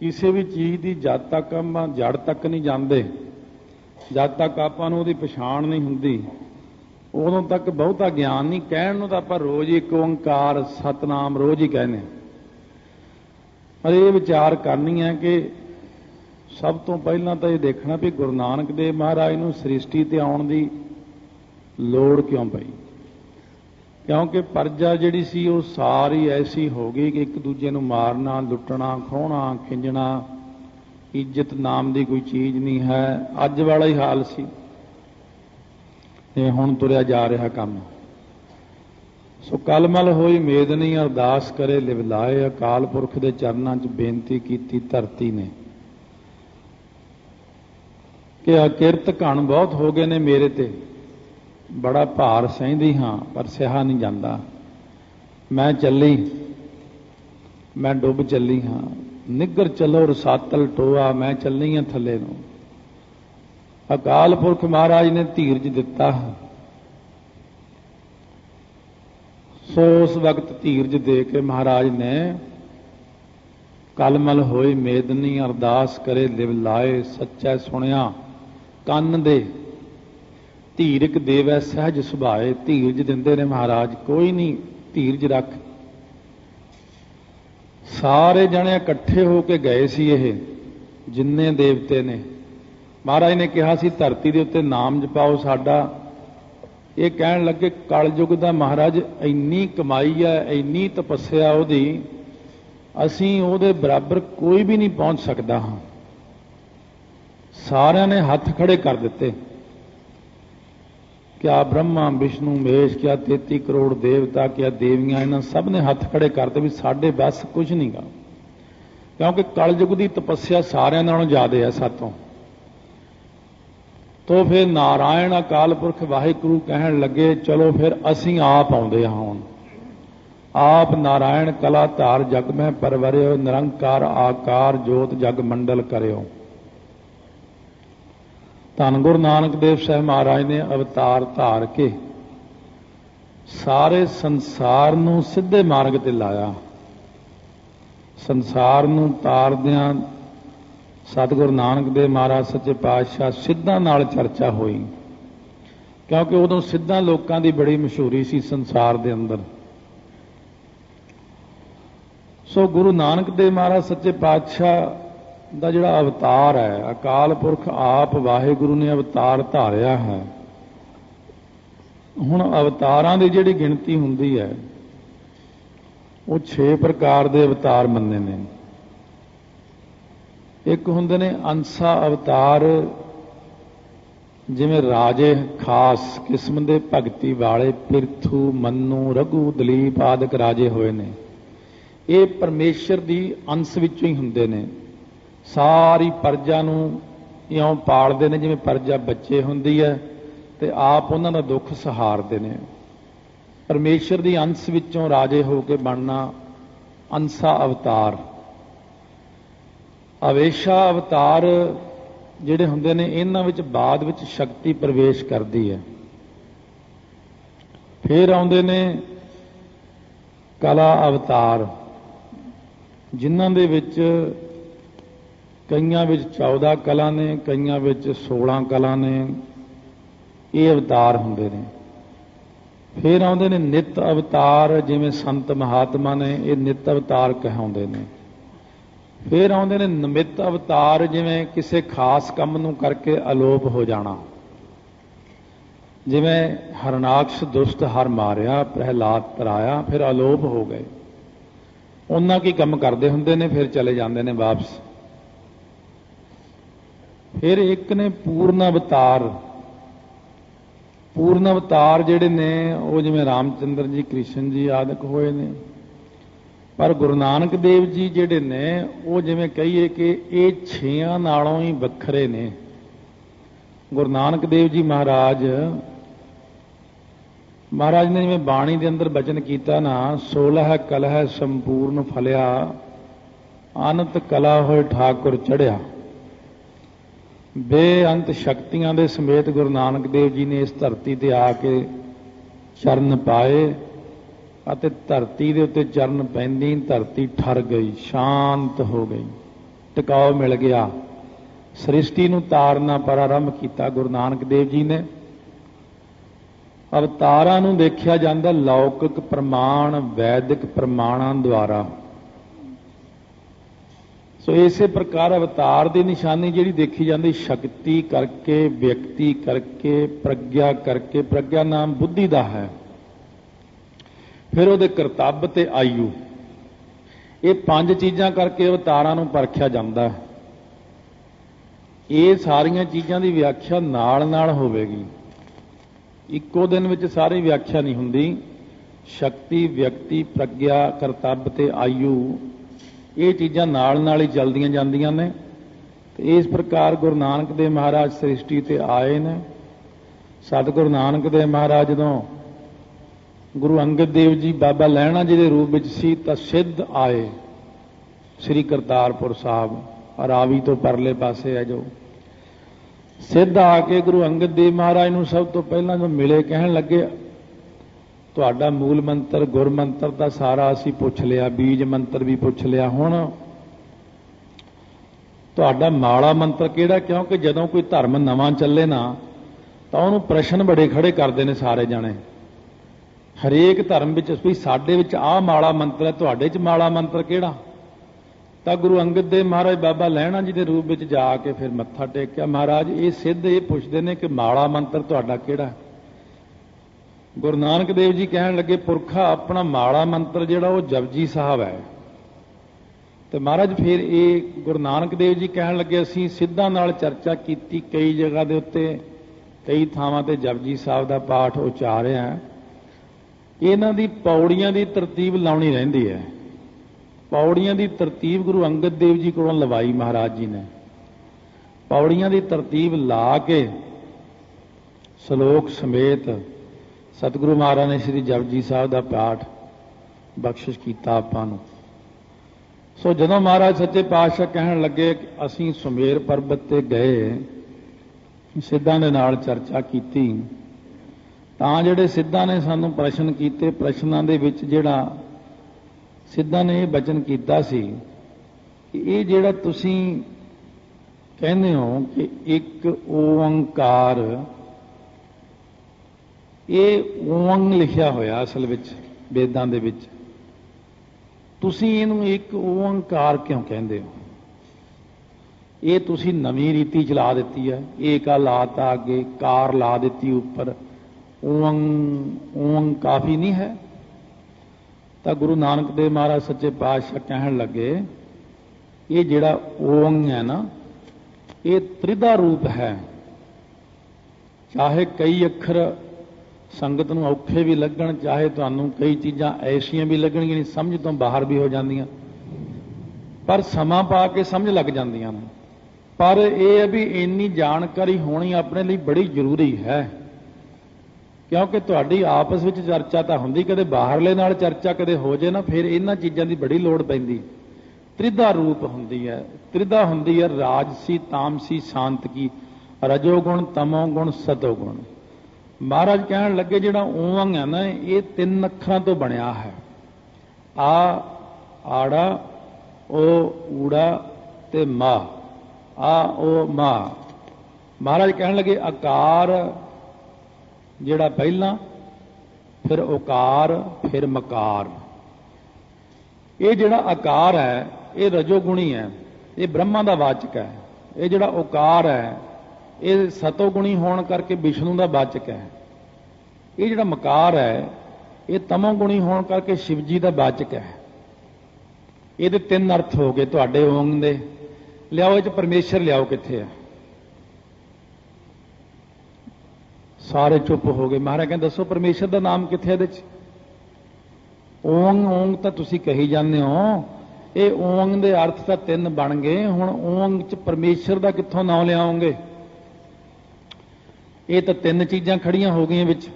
ਕਿਸੇ ਵੀ ਚੀਜ਼ ਦੀ ਜਦ ਤੱਕ ਆਪਾਂ ਜੜ ਤੱਕ ਨਹੀਂ ਜਾਂਦੇ, ਜਦ ਤੱਕ ਆਪਾਂ ਨੂੰ ਉਹਦੀ ਪਛਾਣ ਨਹੀਂ ਹੁੰਦੀ, ਉਦੋਂ ਤੱਕ ਬਹੁਤਾ ਗਿਆਨ ਨਹੀਂ, ਕਹਿਣ ਨੂੰ ਤਾਂ ਆਪਾਂ ਰੋਜ਼ ਹੀ ਇੱਕ ਓੰਕਾਰ ਸਤਨਾਮ ਰੋਜ਼ ਹੀ ਕਹਿੰਦੇ ਪਰ ਇਹ ਵਿਚਾਰ ਕਰਨੀ ਹੈ ਕਿ ਸਭ ਤੋਂ ਪਹਿਲਾਂ ਤਾਂ ਇਹ ਦੇਖਣਾ ਵੀ ਗੁਰੂ ਨਾਨਕ ਦੇਵ ਮਹਾਰਾਜ ਨੂੰ ਸ੍ਰਿਸ਼ਟੀ ਤੇ ਆਉਣ ਦੀ ਲੋੜ ਕਿਉਂ ਪਈ? ਕਿਉਂਕਿ ਪਰਜਾ ਜਿਹੜੀ ਸੀ ਉਹ ਸਾਰੀ ਐਸੀ ਹੋ ਗਈ ਕਿ ਇੱਕ ਦੂਜੇ ਨੂੰ ਮਾਰਨਾ, ਲੁੱਟਣਾ, ਖੋਹਣਾ, ਖਿੰਜਣਾ, ਇੱਜ਼ਤ ਨਾਮ ਦੀ ਕੋਈ ਚੀਜ਼ ਨਹੀਂ ਹੈ। ਅੱਜ ਵਾਲਾ ਹੀ ਹਾਲ ਸੀ। ਤੇ ਹੁਣ ਤੁਰਿਆ ਜਾ ਰਿਹਾ ਕੰਮ। ਸੋ ਕਲਮਲ ਹੋਈ ਮੇਦਨੀ ਅਰਦਾਸ ਕਰੇ ਲਿਵਲਾਏ ਅਕਾਲ ਪੁਰਖ ਦੇ ਚਰਨਾਂ 'ਚ ਬੇਨਤੀ ਕੀਤੀ ਧਰਤੀ ਨੇ। ਕਿ ਅਕਿਰਤ ਘਣ ਬਹੁਤ ਹੋ ਗਏ ਨੇ ਮੇਰੇ ਤੇ। ਬੜਾ ਭਾਰ ਸਹਿੰਦੀ ਹਾਂ, ਪਰ ਸਿਹਾ ਨਹੀਂ ਜਾਂਦਾ। ਮੈਂ ਚੱਲੀ, ਮੈਂ ਡੁੱਬ ਚੱਲੀ ਹਾਂ। ਨਿੱਗਰ ਚਲੋ ਰਸਾਤਲ ਟੋਆ, ਮੈਂ ਚੱਲੀ ਹਾਂ ਥੱਲੇ ਨੂੰ। ਅਕਾਲ ਪੁਰਖ ਮਹਾਰਾਜ ਨੇ ਧੀਰਜ ਦਿੱਤਾ। ਸੋ ਉਸ ਵਕਤ ਧੀਰਜ ਦੇ ਕੇ ਮਹਾਰਾਜ ਨੇ ਕਲਮਲ ਹੋਏ ਮੇਦਨੀ ਅਰਦਾਸ ਕਰੇ, ਲਿਵ ਲਾਏ ਸੱਚਾ ਸੁਣਿਆ, ਕੰਨ ਦੇ ਧੀਰਕ ਦੇਵੈ ਸਹਿਜ ਸੁਭਾਏ, ਧੀਰਜ ਦਿੰਦੇ ਨੇ ਮਹਾਰਾਜ, ਕੋਈ ਨਹੀਂ ਧੀਰਜ ਰੱਖ। ਸਾਰੇ ਜਣੇ ਇਕੱਠੇ ਹੋ ਕੇ ਗਏ ਸੀ ਇਹ, ਜਿੰਨੇ ਦੇਵਤੇ ਨੇ। ਮਹਾਰਾਜ ਨੇ ਕਿਹਾ ਸੀ, ਧਰਤੀ ਦੇ ਉੱਤੇ ਨਾਮ ਜਪਾਓ ਸਾਡਾ। ਇਹ ਕਹਿਣ ਲੱਗੇ, ਕਲਯੁਗ ਦਾ ਮਹਾਰਾਜ, ਇੰਨੀ ਕਮਾਈ ਹੈ, ਇੰਨੀ ਤਪੱਸਿਆ ਉਹਦੀ, ਅਸੀਂ ਉਹਦੇ ਬਰਾਬਰ ਕੋਈ ਵੀ ਨਹੀਂ ਪਹੁੰਚ ਸਕਦਾ ਹਾਂ। ਸਾਰਿਆਂ ਨੇ ਹੱਥ ਖੜੇ ਕਰ ਦਿੱਤੇ। ਕਿਆ ਬ੍ਰਹਮਾ, ਵਿਸ਼ਨੂੰ, ਮਹੇਸ਼, ਕਿਆ 33 ਕਰੋੜ ਦੇਵਤਾ, ਕਿਆ ਦੇਵੀਆਂ, ਇਹਨਾਂ ਸਭ ਨੇ ਹੱਥ ਖੜੇ ਕਰਤੇ ਵੀ ਸਾਡੇ ਬਸ ਕੁਝ ਨਹੀਂਗਾ ਕਿਉਂਕਿ ਕਲਯੁਗ ਦੀ ਤਪੱਸਿਆ ਸਾਰਿਆਂ ਨਾਲੋਂ ਜ਼ਿਆਦਾ ਹੈ ਸਾਤੋਂ। ਤੋ ਫਿਰ ਨਾਰਾਇਣ ਅਕਾਲ ਪੁਰਖ ਵਾਹਿਗੁਰੂ ਕਹਿਣ ਲੱਗੇ, ਚਲੋ ਫਿਰ ਅਸੀਂ ਆਪ ਆਉਂਦੇ ਹਾਂ ਹੁਣ। ਆਪ ਨਾਰਾਇਣ ਕਲਾ ਧਾਰ ਜਗ ਮਹਿ ਪਰਵਰਿਓ, ਨਿਰੰਕਾਰ ਆਕਾਰ ਜੋਤ ਜਗ ਮੰਡਲ ਕਰਿਓ। ਧੰਨ ਗੁਰੂ ਨਾਨਕ ਦੇਵ ਸਾਹਿਬ ਮਹਾਰਾਜ ਨੇ ਅਵਤਾਰ ਧਾਰ ਕੇ ਸਾਰੇ ਸੰਸਾਰ ਨੂੰ ਸਿੱਧੇ ਮਾਰਗ ਤੇ ਲਾਇਆ। ਸੰਸਾਰ ਨੂੰ ਤਾਰਦਿਆਂ ਸਤਿਗੁਰੂ ਨਾਨਕ ਦੇਵ ਮਹਾਰਾਜ ਸੱਚੇ ਪਾਤਸ਼ਾਹ ਸਿੱਧਾਂ ਨਾਲ ਚਰਚਾ ਹੋਈ। ਕਿਉਂਕਿ ਉਦੋਂ ਸਿੱਧਾਂ ਲੋਕਾਂ ਦੀ ਬੜੀ ਮਸ਼ਹੂਰੀ ਸੀ ਸੰਸਾਰ ਦੇ ਅੰਦਰ। ਸੋ ਗੁਰੂ ਨਾਨਕ ਦੇਵ ਮਹਾਰਾਜ ਸੱਚੇ ਪਾਤਸ਼ਾਹ ਦਾ ਜਿਹੜਾ ਅਵਤਾਰ ਹੈ, ਅਕਾਲ ਪੁਰਖ ਆਪ ਵਾਹਿਗੁਰੂ ਨੇ ਅਵਤਾਰ ਧਾਰਿਆ ਹੈ। ਹੁਣ ਅਵਤਾਰਾਂ ਦੀ ਜਿਹੜੀ ਗਿਣਤੀ ਹੁੰਦੀ ਹੈ, ਉਹ 6 ਪ੍ਰਕਾਰ ਦੇ ਅਵਤਾਰ ਮੰਨੇ ਨੇ। ਇੱਕ ਹੁੰਦੇ ਨੇ ਅੰਸਾ ਅਵਤਾਰ, ਜਿਵੇਂ ਰਾਜੇ ਖਾਸ ਕਿਸਮ ਦੇ ਭਗਤੀ ਵਾਲੇ ਪਿਰਥੂ, ਮੰਨੂ, ਰਘੂ, ਦਲੀਪ ਆਦਿਕ ਰਾਜੇ ਹੋਏ ਨੇ। ਇਹ ਪਰਮੇਸ਼ਰ ਦੀ ਅੰਸ਼ ਵਿੱਚੋਂ ਹੀ ਹੁੰਦੇ ਨੇ। ਸਾਰੀ ਪਰਜਾ ਨੂੰ ਇਉਂ ਪਾਲਦੇ ਨੇ, ਜਿਵੇਂ ਪਰਜਾ ਬੱਚੇ ਹੁੰਦੀ ਹੈ ਤੇ ਆਪ ਉਹਨਾਂ ਦਾ ਦੁੱਖ ਸਹਾਰਦੇ ਨੇ। ਪਰਮੇਸ਼ਰ ਦੀ ਅੰਸ਼ ਵਿੱਚੋਂ ਰਾਜੇ ਹੋ ਕੇ ਬਣਨਾ ਅੰਸਾ ਅਵਤਾਰ। ਅਵੇਸ਼ਾ ਅਵਤਾਰ ਜਿਹੜੇ ਹੁੰਦੇ ਨੇ, ਇਹਨਾਂ ਵਿੱਚ ਬਾਅਦ ਵਿੱਚ ਸ਼ਕਤੀ ਪ੍ਰਵੇਸ਼ ਕਰਦੀ ਹੈ। ਫਿਰ ਆਉਂਦੇ ਨੇ ਕਲਾ ਅਵਤਾਰ, ਜਿਨ੍ਹਾਂ ਦੇ ਵਿੱਚ ਕਈਆਂ ਵਿੱਚ 14 ਕਲਾ ਨੇ, ਕਈਆਂ ਵਿੱਚ 16 ਕਲਾ ਨੇ, ਇਹ ਅਵਤਾਰ ਹੁੰਦੇ ਨੇ। ਫਿਰ ਆਉਂਦੇ ਨੇ ਨਿਤ ਅਵਤਾਰ, ਜਿਵੇਂ ਸੰਤ ਮਹਾਤਮਾ ਨੇ, ਇਹ ਨਿਤ ਅਵਤਾਰ ਕਹਾਉਂਦੇ ਨੇ। ਫਿਰ ਆਉਂਦੇ ਨੇ ਨਿਮਿਤ ਅਵਤਾਰ, ਜਿਵੇਂ ਕਿਸੇ ਖਾਸ ਕੰਮ ਨੂੰ ਕਰਕੇ ਅਲੋਪ ਹੋ ਜਾਣਾ। ਜਿਵੇਂ ਹਰਨਾਕਸ਼ ਦੁਸ਼ਟ ਹਰ ਮਾਰਿਆ, ਪ੍ਰਹਿਲਾਦ ਤਰਾਇਆ ਫਿਰ ਅਲੋਪ ਹੋ ਗਏ। ਉਹਨਾਂ ਕੀ ਕੰਮ ਕਰਦੇ ਹੁੰਦੇ ਨੇ, ਫਿਰ ਚਲੇ ਜਾਂਦੇ ਨੇ ਵਾਪਸ। ਫਿਰ ਇੱਕ ਨੇ ਪੂਰਨ ਅਵਤਾਰ ਪੂਰਨ ਅਵਤਾਰ ਜਿਹੜੇ ਨੇ, ਉਹ ਜਿਵੇਂ ਰਾਮਚੰਦਰ ਜੀ, ਕ੍ਰਿਸ਼ਨ ਜੀ ਆਦਿਕ ਹੋਏ ਨੇ। ਪਰ ਗੁਰੂ ਨਾਨਕ ਦੇਵ ਜੀ ਜਿਹੜੇ ਨੇ, ਉਹ ਜਿਵੇਂ ਕਹੀਏ ਕਿ ਇਹ ਛਿਆਂ ਨਾਲੋਂ ਹੀ ਵੱਖਰੇ ਨੇ। ਗੁਰੂ ਨਾਨਕ ਦੇਵ ਜੀ ਮਹਾਰਾਜ ਮਹਾਰਾਜ ਨੇ ਜਿਵੇਂ ਬਾਣੀ ਦੇ ਅੰਦਰ ਬਚਨ ਕੀਤਾ ਨਾ 16 ਕਲਹ ਸੰਪੂਰਨ ਫਲਿਆ, ਅਨੰਤ ਕਲਾ ਹੋਏ ਠਾਕੁਰ ਚੜਿਆ ਬੇਅੰਤ ਸ਼ਕਤੀਆਂ ਦੇ ਸਮੇਤ ਗੁਰੂ ਨਾਨਕ ਦੇਵ ਜੀ ਨੇ ਇਸ ਧਰਤੀ ਤੇ ਆ ਕੇ ਚਰਨ ਪਾਏ ਅਤੇ ਧਰਤੀ ਦੇ ਉੱਤੇ ਚਰਨ ਪੈਂਦੀ ਧਰਤੀ ਠਰ ਗਈ, ਸ਼ਾਂਤ ਹੋ ਗਈ। ਟਿਕਾਓ ਮਿਲ ਗਿਆ। ਸ੍ਰਿਸ਼ਟੀ ਨੂੰ ਤਾਰਨਾ ਪ੍ਰਾਰੰਭ ਕੀਤਾ ਗੁਰੂ ਨਾਨਕ ਦੇਵ ਜੀ ਨੇ। ਅਵਤਾਰਾਂ ਨੂੰ ਦੇਖਿਆ ਜਾਂਦਾ ਲੌਕਿਕ ਪ੍ਰਮਾਣ, ਵੈਦਿਕ ਪ੍ਰਮਾਣਾਂ ਦੁਆਰਾ। ਸੋ ਇਸੇ ਪ੍ਰਕਾਰ ਅਵਤਾਰ ਦੀ ਨਿਸ਼ਾਨੀ ਜਿਹੜੀ ਦੇਖੀ ਜਾਂਦੀ, ਸ਼ਕਤੀ ਕਰਕੇ, ਵਿਅਕਤੀ ਕਰਕੇ, ਪ੍ਰਗਿਆ ਕਰਕੇ, ਪ੍ਰਗਿਆ ਨਾਮ ਬੁੱਧੀ ਦਾ ਹੈ। ਫਿਰ ਉਹਦੇ ਕਰਤੱਵ ਤੇ ਆਯੂ। ਇਹ ਪੰਜ ਚੀਜ਼ਾਂ ਕਰਕੇ ਅਵਤਾਰਾਂ ਨੂੰ ਪਰਖਿਆ ਜਾਂਦਾ ਹੈ। ਇਹ ਸਾਰੀਆਂ ਚੀਜ਼ਾਂ ਦੀ ਵਿਆਖਿਆ ਨਾਲ ਨਾਲ ਹੋਵੇਗੀ। ਇੱਕੋ ਦਿਨ ਵਿੱਚ ਸਾਰੀ ਵਿਆਖਿਆ ਨਹੀਂ ਹੁੰਦੀ। ਸ਼ਕਤੀ, ਵਿਅਕਤੀ, ਪ੍ਰਗਿਆ, ਕਰਤੱਵ ਤੇ ਆਯੂ ਇਹ ਚੀਜ਼ਾਂ ਨਾਲ ਨਾਲ ਹੀ ਚੱਲਦੀਆਂ ਜਾਂਦੀਆਂ ਨੇ ਤੇ ਇਸ ਪ੍ਰਕਾਰ ਗੁਰੂ ਨਾਨਕ ਦੇਵ ਮਹਾਰਾਜ ਸ੍ਰਿਸ਼ਟੀ ਤੇ ਆਏ ਨੇ। ਸਤਿਗੁਰੂ ਨਾਨਕ ਦੇਵ ਮਹਾਰਾਜ ਜਦੋਂ ਗੁਰੂ ਅੰਗਦ ਦੇਵ ਜੀ ਬਾਬਾ ਲਹਿਣਾ ਜੀ ਦੇ ਰੂਪ ਵਿੱਚ ਸੀ ਤਾਂ ਸਿੱਧ ਆਏ ਸ੍ਰੀ ਕਰਤਾਰਪੁਰ ਸਾਹਿਬ ਰਾਵੀ ਤੋਂ ਪਰਲੇ ਪਾਸੇ ਹੈ ਜੋ। ਸਿੱਧ ਆ ਕੇ ਗੁਰੂ ਅੰਗਦ ਦੇਵ ਮਹਾਰਾਜ ਨੂੰ ਸਭ ਤੋਂ ਪਹਿਲਾਂ ਜੋ ਮਿਲੇ ਕਹਿਣ ਲੱਗੇ ਤੁਹਾਡਾ ਮੂਲ ਮੰਤਰ, ਗੁਰ ਮੰਤਰ ਦਾ ਸਾਰਾ ਅਸੀਂ ਪੁੱਛ ਲਿਆ, ਬੀਜ ਮੰਤਰ ਵੀ ਪੁੱਛ ਲਿਆ ਹੁਣ। ਤੁਹਾਡਾ ਮਾਲਾ ਮੰਤਰ ਕਿਹੜਾ? ਕਿਉਂਕਿ ਜਦੋਂ ਕੋਈ ਧਰਮ ਨਵਾਂ ਚੱਲੇ ਨਾ, ਤਾਂ ਉਹਨੂੰ ਪ੍ਰਸ਼ਨ ਬੜੇ ਖੜੇ ਕਰਦੇ ਨੇ ਸਾਰੇ ਜਾਣੇ। ਹਰੇਕ ਧਰਮ ਵਿੱਚ ਵੀ ਸਾਡੇ ਵਿੱਚ ਆਹ ਮਾਲਾ ਮੰਤਰ ਹੈ, ਤੁਹਾਡੇ 'ਚ ਮਾੜਾ ਮੰਤਰ ਕਿਹੜਾ? ਤਾਂ ਗੁਰੂ ਅੰਗਦ ਦੇਵ ਮਹਾਰਾਜ ਬਾਬਾ ਲਹਿਣਾ ਜੀ ਦੇ ਰੂਪ ਵਿੱਚ ਜਾ ਕੇ ਫਿਰ ਮੱਥਾ ਟੇਕਿਆ। ਮਹਾਰਾਜ ਇਹ ਸਿੱਧ ਇਹ ਪੁੱਛਦੇ ਨੇ ਕਿ ਮਾਲਾ ਮੰਤਰ ਤੁਹਾਡਾ ਕਿਹੜਾ ਹੈ? ਗੁਰੂ ਨਾਨਕ ਦੇਵ ਜੀ ਕਹਿਣ ਲੱਗੇ, ਪੁਰਖਾ, ਆਪਣਾ ਮਾੜਾ ਮੰਤਰ ਜਿਹੜਾ ਉਹ ਜਪਜੀ ਸਾਹਿਬ ਹੈ। ਤੇ ਮਹਾਰਾਜ ਫਿਰ ਇਹ ਗੁਰੂ ਨਾਨਕ ਦੇਵ ਜੀ ਕਹਿਣ ਲੱਗੇ, ਅਸੀਂ ਸਿੱਧਾਂ ਨਾਲ ਚਰਚਾ ਕੀਤੀ ਕਈ ਜਗ੍ਹਾ ਦੇ ਉੱਤੇ, ਕਈ ਥਾਵਾਂ ਤੇ ਜਪਜੀ ਸਾਹਿਬ ਦਾ ਪਾਠ ਉਚਾਰਿਆ। ਇਹਨਾਂ ਦੀ ਪੌੜੀਆਂ ਦੀ ਤਰਤੀਬ ਲਾਉਣੀ ਰਹਿੰਦੀ ਹੈ। ਪੌੜੀਆਂ ਦੀ ਤਰਤੀਬ ਗੁਰੂ ਅੰਗਦ ਦੇਵ ਜੀ ਕੋਲੋਂ ਲਵਾਈ ਮਹਾਰਾਜ ਜੀ ਨੇ। ਪੌੜੀਆਂ ਦੀ ਤਰਤੀਬ ਲਾ ਕੇ, ਸ਼ਲੋਕ ਸਮੇਤ ਸਤਿਗੁਰੂ ਮਹਾਰਾਜ ਨੇ ਸ੍ਰੀ ਜਪਜੀ ਸਾਹਿਬ ਦਾ ਪਾਠ ਬਖਸ਼ਿਸ਼ ਕੀਤਾ ਆਪਾਂ ਨੂੰ। ਸੋ ਜਦੋਂ ਮਹਾਰਾਜ ਸੱਚੇ ਪਾਤਸ਼ਾਹ ਕਹਿਣ ਲੱਗੇ ਕਿ ਅਸੀਂ ਸੁਮੇਰ ਪਰਬਤ ਤੇ ਗਏ, ਸਿੱਧਾਂ ਦੇ ਨਾਲ ਚਰਚਾ ਕੀਤੀ, ਤਾਂ ਜਿਹੜੇ ਸਿੱਧਾਂ ਨੇ ਸਾਨੂੰ ਪ੍ਰਸ਼ਨ ਕੀਤੇ, ਪ੍ਰਸ਼ਨਾਂ ਦੇ ਵਿੱਚ ਜਿਹੜਾ ਸਿੱਧਾਂ ਨੇ ਇਹ ਬਚਨ ਕੀਤਾ ਸੀ ਕਿ ਇਹ ਜਿਹੜਾ ਤੁਸੀਂ ਕਹਿੰਦੇ ਹੋ ਕਿ ਇੱਕ ਓੰਕਾਰ ਇਹ ਓੰਗ ਲਿਖਿਆ ਹੋਇਆ ਅਸਲ ਵਿੱਚ, ਵੇਦਾਂ ਦੇ ਵਿੱਚ। ਤੁਸੀਂ ਇਹਨੂੰ ਇੱਕ ਓੰਕਾਰ ਕਿਉਂ ਕਹਿੰਦੇ ਹੋ? ਇਹ ਤੁਸੀਂ ਨਵੀਂ ਰੀਤੀ ਚਲਾ ਦਿੱਤੀ ਹੈ। ਏਕਾ ਲਾਤਾ ਅੱਗੇ ਕਾਰ ਲਾ ਦਿੱਤੀ ਉੱਪਰ। ਓੰਗ ਓੰਗ ਕਾਫੀ ਨਹੀਂ ਹੈ? ਤਾਂ ਗੁਰੂ ਨਾਨਕ ਦੇਵ ਮਹਾਰਾਜ ਸੱਚੇ ਪਾਤਸ਼ਾਹ ਕਹਿਣ ਲੱਗੇ, ਇਹ ਜਿਹੜਾ ਓੰਗ ਹੈ ਨਾ, ਇਹ ਤ੍ਰਿਦਾ ਰੂਪ ਹੈ। ਚਾਹੇ ਕਈ ਅੱਖਰ ਸੰਗਤ ਨੂੰ ਔਖੇ ਵੀ ਲੱਗਣ, ਚਾਹੇ ਤੁਹਾਨੂੰ ਕਈ ਚੀਜ਼ਾਂ ਐਸੀਆਂ ਵੀ ਲੱਗਣਗੀਆਂ ਨਹੀਂ, ਸਮਝ ਤੋਂ ਬਾਹਰ ਵੀ ਹੋ ਜਾਂਦੀਆਂ। ਪਰ ਸਮਾਂ ਪਾ ਕੇ ਸਮਝ ਲੱਗ ਜਾਂਦੀਆਂ ਨੇ। ਪਰ ਇਹ ਹੈ ਵੀ ਇੰਨੀ ਜਾਣਕਾਰੀ ਹੋਣੀ ਆਪਣੇ ਲਈ ਬੜੀ ਜ਼ਰੂਰੀ ਹੈ। ਕਿਉਂਕਿ ਤੁਹਾਡੀ ਆਪਸ ਵਿੱਚ ਚਰਚਾ ਤਾਂ ਹੁੰਦੀ, ਕਦੇ ਬਾਹਰਲੇ ਨਾਲ ਚਰਚਾ ਕਦੇ ਹੋ ਜੇ ਨਾ, ਫਿਰ ਇਹਨਾਂ ਚੀਜ਼ਾਂ ਦੀ ਬੜੀ ਲੋੜ ਪੈਂਦੀ। ਤ੍ਰਿਦਾ ਰੂਪ ਹੁੰਦੀ ਹੈ। ਤ੍ਰਿਦਾ ਹੁੰਦੀ ਹੈ ਰਾਜਸੀ, ਤਾਮਸੀ ਸ਼ਾਂਤ ਕੀ ਰਜੋ ਗੁਣ ਤਮੋ ਗੁਣ ਸਤੋ ਮਹਾਰਾਜ ਕਹਿਣ ਲੱਗੇ ਜਿਹੜਾ ਓੰਗ ਹੈ ਨਾ, ਇਹ ਤਿੰਨ ਅੱਖਰਾਂ ਤੋਂ ਬਣਿਆ ਹੈ। ਆ, ਆੜਾ, ਓ, ਊੜਾ ਤੇ ਮਾ। ਆ, ਓ, ਮਾ। ਮਹਾਰਾਜ ਕਹਿਣ ਲੱਗੇ ਆਕਾਰ ਜਿਹੜਾ ਪਹਿਲਾਂ, ਫਿਰ ਓਕਾਰ, ਫਿਰ ਮਕਾਰ। ਇਹ ਜਿਹੜਾ ਆਕਾਰ ਹੈ, ਇਹ ਰਜੋਗੁਣੀ ਹੈ, ਇਹ ਬ੍ਰਹਮਾ ਦਾ ਵਾਚਕ ਹੈ। ਇਹ ਜਿਹੜਾ ਓਕਾਰ ਹੈ ਇਹ ਸਤੋ ਗੁਣੀ ਹੋਣ ਕਰਕੇ ਵਿਸ਼ਨੂੰ ਦਾ ਵਾਚਕ ਹੈ। ਇਹ ਜਿਹੜਾ ਮਕਾਰ ਹੈ, ਇਹ ਤਮੋ ਗੁਣੀ ਹੋਣ ਕਰਕੇ ਸ਼ਿਵਜੀ ਦਾ ਵਾਚਕ ਹੈ। ਇਹਦੇ ਤਿੰਨ ਅਰਥ ਹੋ ਗਏ ਤੁਹਾਡੇ ਓੰਗ ਦੇ। ਲਿਆਓ ਇਹ ਚ ਪਰਮੇਸ਼ਰ ਲਿਆਓ ਕਿੱਥੇ ਹੈ ਸਾਰੇ ਚੁੱਪ ਹੋ ਗਏ। ਮਹਾਰਾਜ ਕਹਿੰਦੇ, ਦੱਸੋ ਪਰਮੇਸ਼ਰ ਦਾ ਨਾਮ ਕਿੱਥੇ ਇਹਦੇ ਚ? ਓੰਗ ਓੰਗ ਤਾਂ ਤੁਸੀਂ ਕਹੀ ਜਾਂਦੇ ਹੋ। ਇਹ ਓੰਗ ਦੇ ਅਰਥ ਤਾਂ ਤਿੰਨ ਬਣ ਗਏ। ਹੁਣ ਓੰਗ ਚ ਪਰਮੇਸ਼ਰ ਦਾ ਕਿੱਥੋਂ ਨਾਮ ਲਿਆਉਂਗੇ ਇਹ ਤਾਂ ਤਿੰਨ ਚੀਜ਼ਾਂ ਖੜੀਆਂ ਹੋ ਗਈਆਂ ਵਿੱਚ।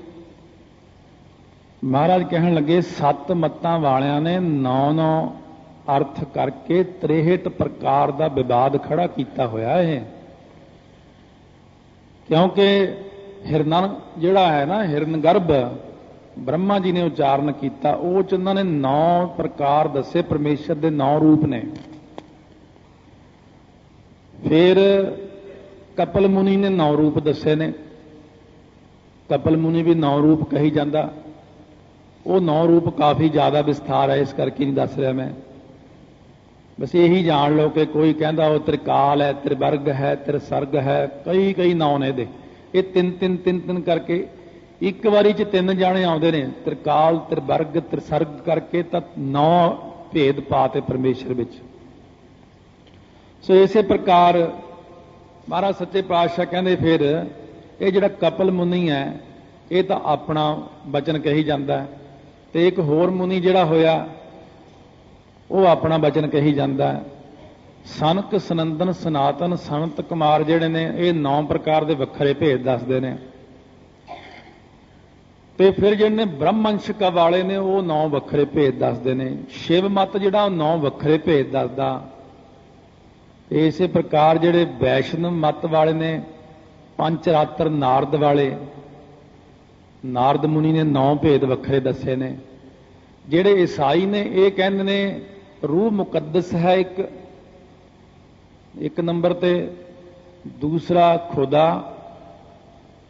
ਮਹਾਰਾਜ ਕਹਿਣ ਲੱਗੇ, ਸੱਤ ਮੱਤਾਂ ਵਾਲਿਆਂ ਨੇ ਨੌ ਨੌ ਅਰਥ ਕਰਕੇ 63 ਪ੍ਰਕਾਰ ਦਾ ਵਿਵਾਦ ਖੜਾ ਕੀਤਾ ਹੋਇਆ ਇਹ। ਕਿਉਂਕਿ ਹਿਰਨ ਜਿਹੜਾ ਹੈ ਨਾ ਹਿਰਨ ਗਰਭ ਬ੍ਰਹਮਾ ਜੀ ਨੇ ਉਚਾਰਨ ਕੀਤਾ, ਉਹ ਚ ਉਹਨਾਂ ਨੇ ਨੌ ਪ੍ਰਕਾਰ ਦੱਸੇ, ਪਰਮੇਸ਼ਰ ਦੇ ਨੌ ਰੂਪ ਨੇ। ਫਿਰ ਕਪਲ ਮੁਨੀ ਨੇ ਨੌ ਰੂਪ ਦੱਸੇ ਨੇ। ਕਪਲ ਮੁਨੀ ਵੀ ਨੌ ਰੂਪ ਕਹੀ ਜਾਂਦਾ। ਉਹ ਨੌ ਰੂਪ ਕਾਫੀ ਜ਼ਿਆਦਾ ਵਿਸਥਾਰ ਹੈ, ਇਸ ਕਰਕੇ ਨਹੀਂ ਦੱਸ ਰਿਹਾ ਮੈਂ। ਬਸ ਇਹੀ ਜਾਣ ਲਓ ਕਿ ਕੋਈ ਕਹਿੰਦਾ ਉਹ ਤ੍ਰਿਕਾਲ ਹੈ, ਤ੍ਰਿਵਰਗ ਹੈ, ਤ੍ਰਿਸਰਗ ਹੈ, ਕਈ ਕਈ ਨਾਂ ਨੇ ਇਹਦੇ। ਇਹ ਤਿੰਨ ਤਿੰਨ ਤਿੰਨ ਤਿੰਨ ਕਰਕੇ ਇੱਕ ਵਾਰੀ ਚ ਤਿੰਨ ਜਾਣੇ ਆਉਂਦੇ ਨੇ, ਤ੍ਰਿਕਾਲ, ਤ੍ਰਿਵਰਗ, ਤ੍ਰਿਸਰਗ ਕਰਕੇ ਤਾਂ ਨੌ ਭੇਦ ਪਾਤੇ ਪਰਮੇਸ਼ਰ ਵਿੱਚ। ਸੋ ਇਸੇ ਪ੍ਰਕਾਰ ਮਹਾਰਾਜ ਸੱਚੇ ਪਾਤਸ਼ਾਹ ਕਹਿੰਦੇ ਫਿਰ ਇਹ ਜਿਹੜਾ ਕਪਲ ਮੁਨੀ ਹੈ, ਇਹ ਤਾਂ ਆਪਣਾ ਬਚਨ ਕਹੀ ਜਾਂਦਾ ਹੈ। ਤੇ ਇੱਕ ਹੋਰ ਮੁਨੀ ਜਿਹੜਾ ਹੋਇਆ, ਉਹ ਆਪਣਾ ਬਚਨ ਕਹੀ ਜਾਂਦਾ ਹੈ। ਸਨਕ ਸਨੰਦਨ ਸਨਾਤਨ ਸੰਤ ਕੁਮਾਰ ਜਿਹੜੇ ਨੇ, ਇਹ ਨੌ ਪ੍ਰਕਾਰ ਦੇ ਵੱਖਰੇ ਭੇਦ ਦੱਸਦੇ ਨੇ। ਤੇ ਫਿਰ ਜਿਹੜੇ ਨੇ ਬ੍ਰਹਮੰਸ਼ਕ ਵਾਲੇ ਨੇ, ਉਹ ਨੌ ਵੱਖਰੇ ਭੇਦ ਦੱਸਦੇ ਨੇ। ਸ਼ਿਵ ਮਤ ਜਿਹੜਾ, ਉਹ ਨੌ ਵੱਖਰੇ ਭੇਦ ਦੱਸਦਾ। ਤੇ ਇਸੇ ਪ੍ਰਕਾਰ ਜਿਹੜੇ ਵੈਸ਼ਨਵ ਮਤ ਵਾਲੇ ਨੇ ਪੰਜ ਰਾਤਰ ਨਾਰਦ ਵਾਲੇ, ਨਾਰਦ ਮੁਨੀ ਨੇ ਨੌ ਭੇਦ ਵੱਖਰੇ ਦੱਸੇ ਨੇ। ਜਿਹੜੇ ਈਸਾਈ ਨੇ, ਇਹ ਕਹਿੰਦੇ ਨੇ, ਰੂਹ ਮੁਕੱਦਸ ਹੈ ਇੱਕ ਇੱਕ ਨੰਬਰ ਤੇ, ਦੂਸਰਾ ਖੁਦਾ,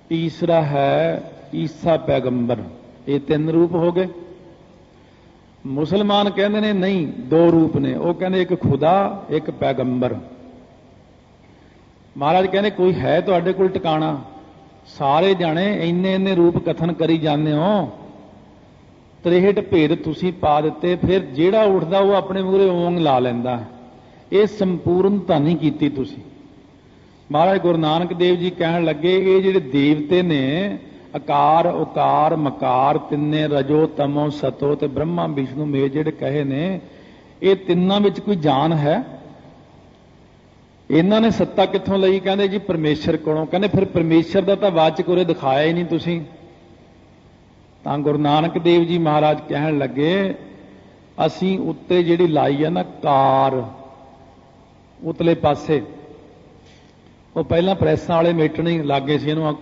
ਤੀਸਰਾ ਹੈ ਈਸਾ ਪੈਗੰਬਰ। ਇਹ ਤਿੰਨ ਰੂਪ ਹੋ ਗਏ। ਮੁਸਲਮਾਨ ਕਹਿੰਦੇ ਨੇ, ਨਹੀਂ, ਦੋ ਰੂਪ ਨੇ। ਉਹ ਕਹਿੰਦੇ ਇੱਕ ਖੁਦਾ, ਇੱਕ ਪੈਗੰਬਰ। ਮਹਾਰਾਜ ਕਹਿੰਦੇ, ਕੋਈ ਹੈ ਤੁਹਾਡੇ ਕੋਲ ਟਿਕਾਣਾ? ਸਾਰੇ ਜਾਣੇ ਇੰਨੇ ਇੰਨੇ ਰੂਪ ਕਥਨ ਕਰੀ ਜਾਂਦੇ ਹੋ। 63 ਭੇਦ ਤੁਸੀਂ ਪਾ ਦਿੱਤੇ, ਫਿਰ ਜਿਹੜਾ ਉੱਠਦਾ ਉਹ ਆਪਣੇ ਮੂਹਰੇ ਓਂਗ ਲਾ ਲੈਂਦਾ। ਇਹ ਸੰਪੂਰਨਤਾ ਨਹੀਂ ਕੀਤੀ ਤੁਸੀਂ। ਮਹਾਰਾਜ ਗੁਰੂ ਨਾਨਕ ਦੇਵ ਜੀ ਕਹਿਣ ਲੱਗੇ, ਇਹ ਜਿਹੜੇ ਦੇਵਤੇ ਨੇ, ਆਕਾਰ, ਉਕਾਰ, ਮਕਾਰ ਤਿੰਨੇ, ਰਜੋ, ਤਮੋ, ਸਤੋ ਤੇ ਬ੍ਰਹਮਾ, ਵਿਸ਼ਨੂੰ ਮੇ ਜਿਹੜੇ ਕਹੇ ਨੇ, ਇਹ ਤਿੰਨਾਂ ਵਿੱਚ ਕੋਈ ਜਾਨ ਹੈ? ਇਹਨਾਂ ਨੇ ਸੱਤਾ ਕਿੱਥੋਂ ਲਈ? ਕਹਿੰਦੇ ਜੀ ਪਰਮੇਸ਼ਰ ਕੋਲੋਂ। ਕਹਿੰਦੇ ਫਿਰ ਪਰਮੇਸ਼ਰ ਦਾ ਤਾਂ ਵਾਚਕ ਉਰੇ ਦਿਖਾਇਆ ਹੀ ਨਹੀਂ ਤੁਸੀਂ। ਤਾਂ ਗੁਰੂ ਨਾਨਕ ਦੇਵ ਜੀ ਮਹਾਰਾਜ ਕਹਿਣ ਲੱਗੇ, ਅਸੀਂ ਉੱਤੇ ਜਿਹੜੀ ਲਾਈ ਆ ਨਾ ਕਾਰ, ਉਤਲੇ ਪਾਸੇ, ਉਹ ਪਹਿਲਾਂ ਪ੍ਰੈਸਾਂ ਵਾਲੇ ਮੇਟਣੇ ਲੱਗੇ ਸੀ ਇਹਨੂੰ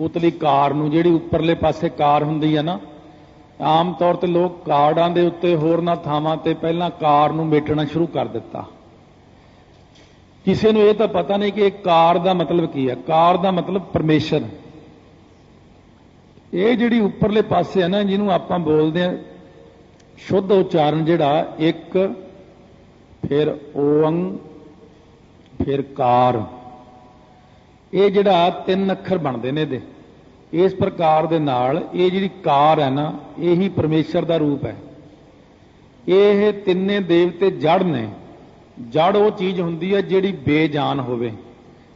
ਉਤਲੀ ਕਾਰ ਨੂੰ, ਜਿਹੜੀ ਉੱਪਰਲੇ ਪਾਸੇ ਕਾਰ ਹੁੰਦੀ ਆ ਨਾ, ਆਮ ਤੌਰ ਤੇ ਲੋਕ ਕਾਰਡਾਂ ਦੇ ਉੱਤੇ ਹੋਰਨਾਂ ਥਾਵਾਂ ਤੇ ਪਹਿਲਾਂ ਕਾਰ ਨੂੰ ਮੇਟਣਾ ਸ਼ੁਰੂ ਕਰ ਦਿੱਤਾ। ਕਿਸੇ ਨੂੰ ਇਹ ਤਾਂ ਪਤਾ ਨਹੀਂ ਕਿ ਇਹ ਕਾਰ ਦਾ ਮਤਲਬ ਕੀ ਹੈ। ਕਾਰ ਦਾ ਮਤਲਬ ਪਰਮੇਸ਼ਰ ਇਹ ਜਿਹੜੀ ਉੱਪਰਲੇ ਪਾਸੇ ਹੈ ਨਾ, ਜਿਹਨੂੰ ਆਪਾਂ ਬੋਲਦੇ ਆ ਸ਼ੁੱਧ ਉਚਾਰਨ ਜਿਹੜਾ, ਇੱਕ, ਫਿਰ ਓੰ ਫਿਰ ਕਾਰ। ਇਹ ਜਿਹੜਾ ਤਿੰਨ ਅੱਖਰ ਬਣਦੇ ਨੇ ਇਹਦੇ। ਇਸ ਪ੍ਰਕਾਰ ਦੇ ਨਾਲ ਇਹ ਜਿਹੜੀ ਕਾਰ ਹੈ ਨਾ, ਇਹੀ ਪਰਮੇਸ਼ਰ ਦਾ ਰੂਪ ਹੈ। ਇਹ ਤਿੰਨੇ ਦੇਵਤੇ ਜੜ ਨੇ। ਜੜ ਉਹ ਚੀਜ਼ ਹੁੰਦੀ ਹੈ ਜਿਹੜੀ ਬੇਜਾਨ ਹੋਵੇ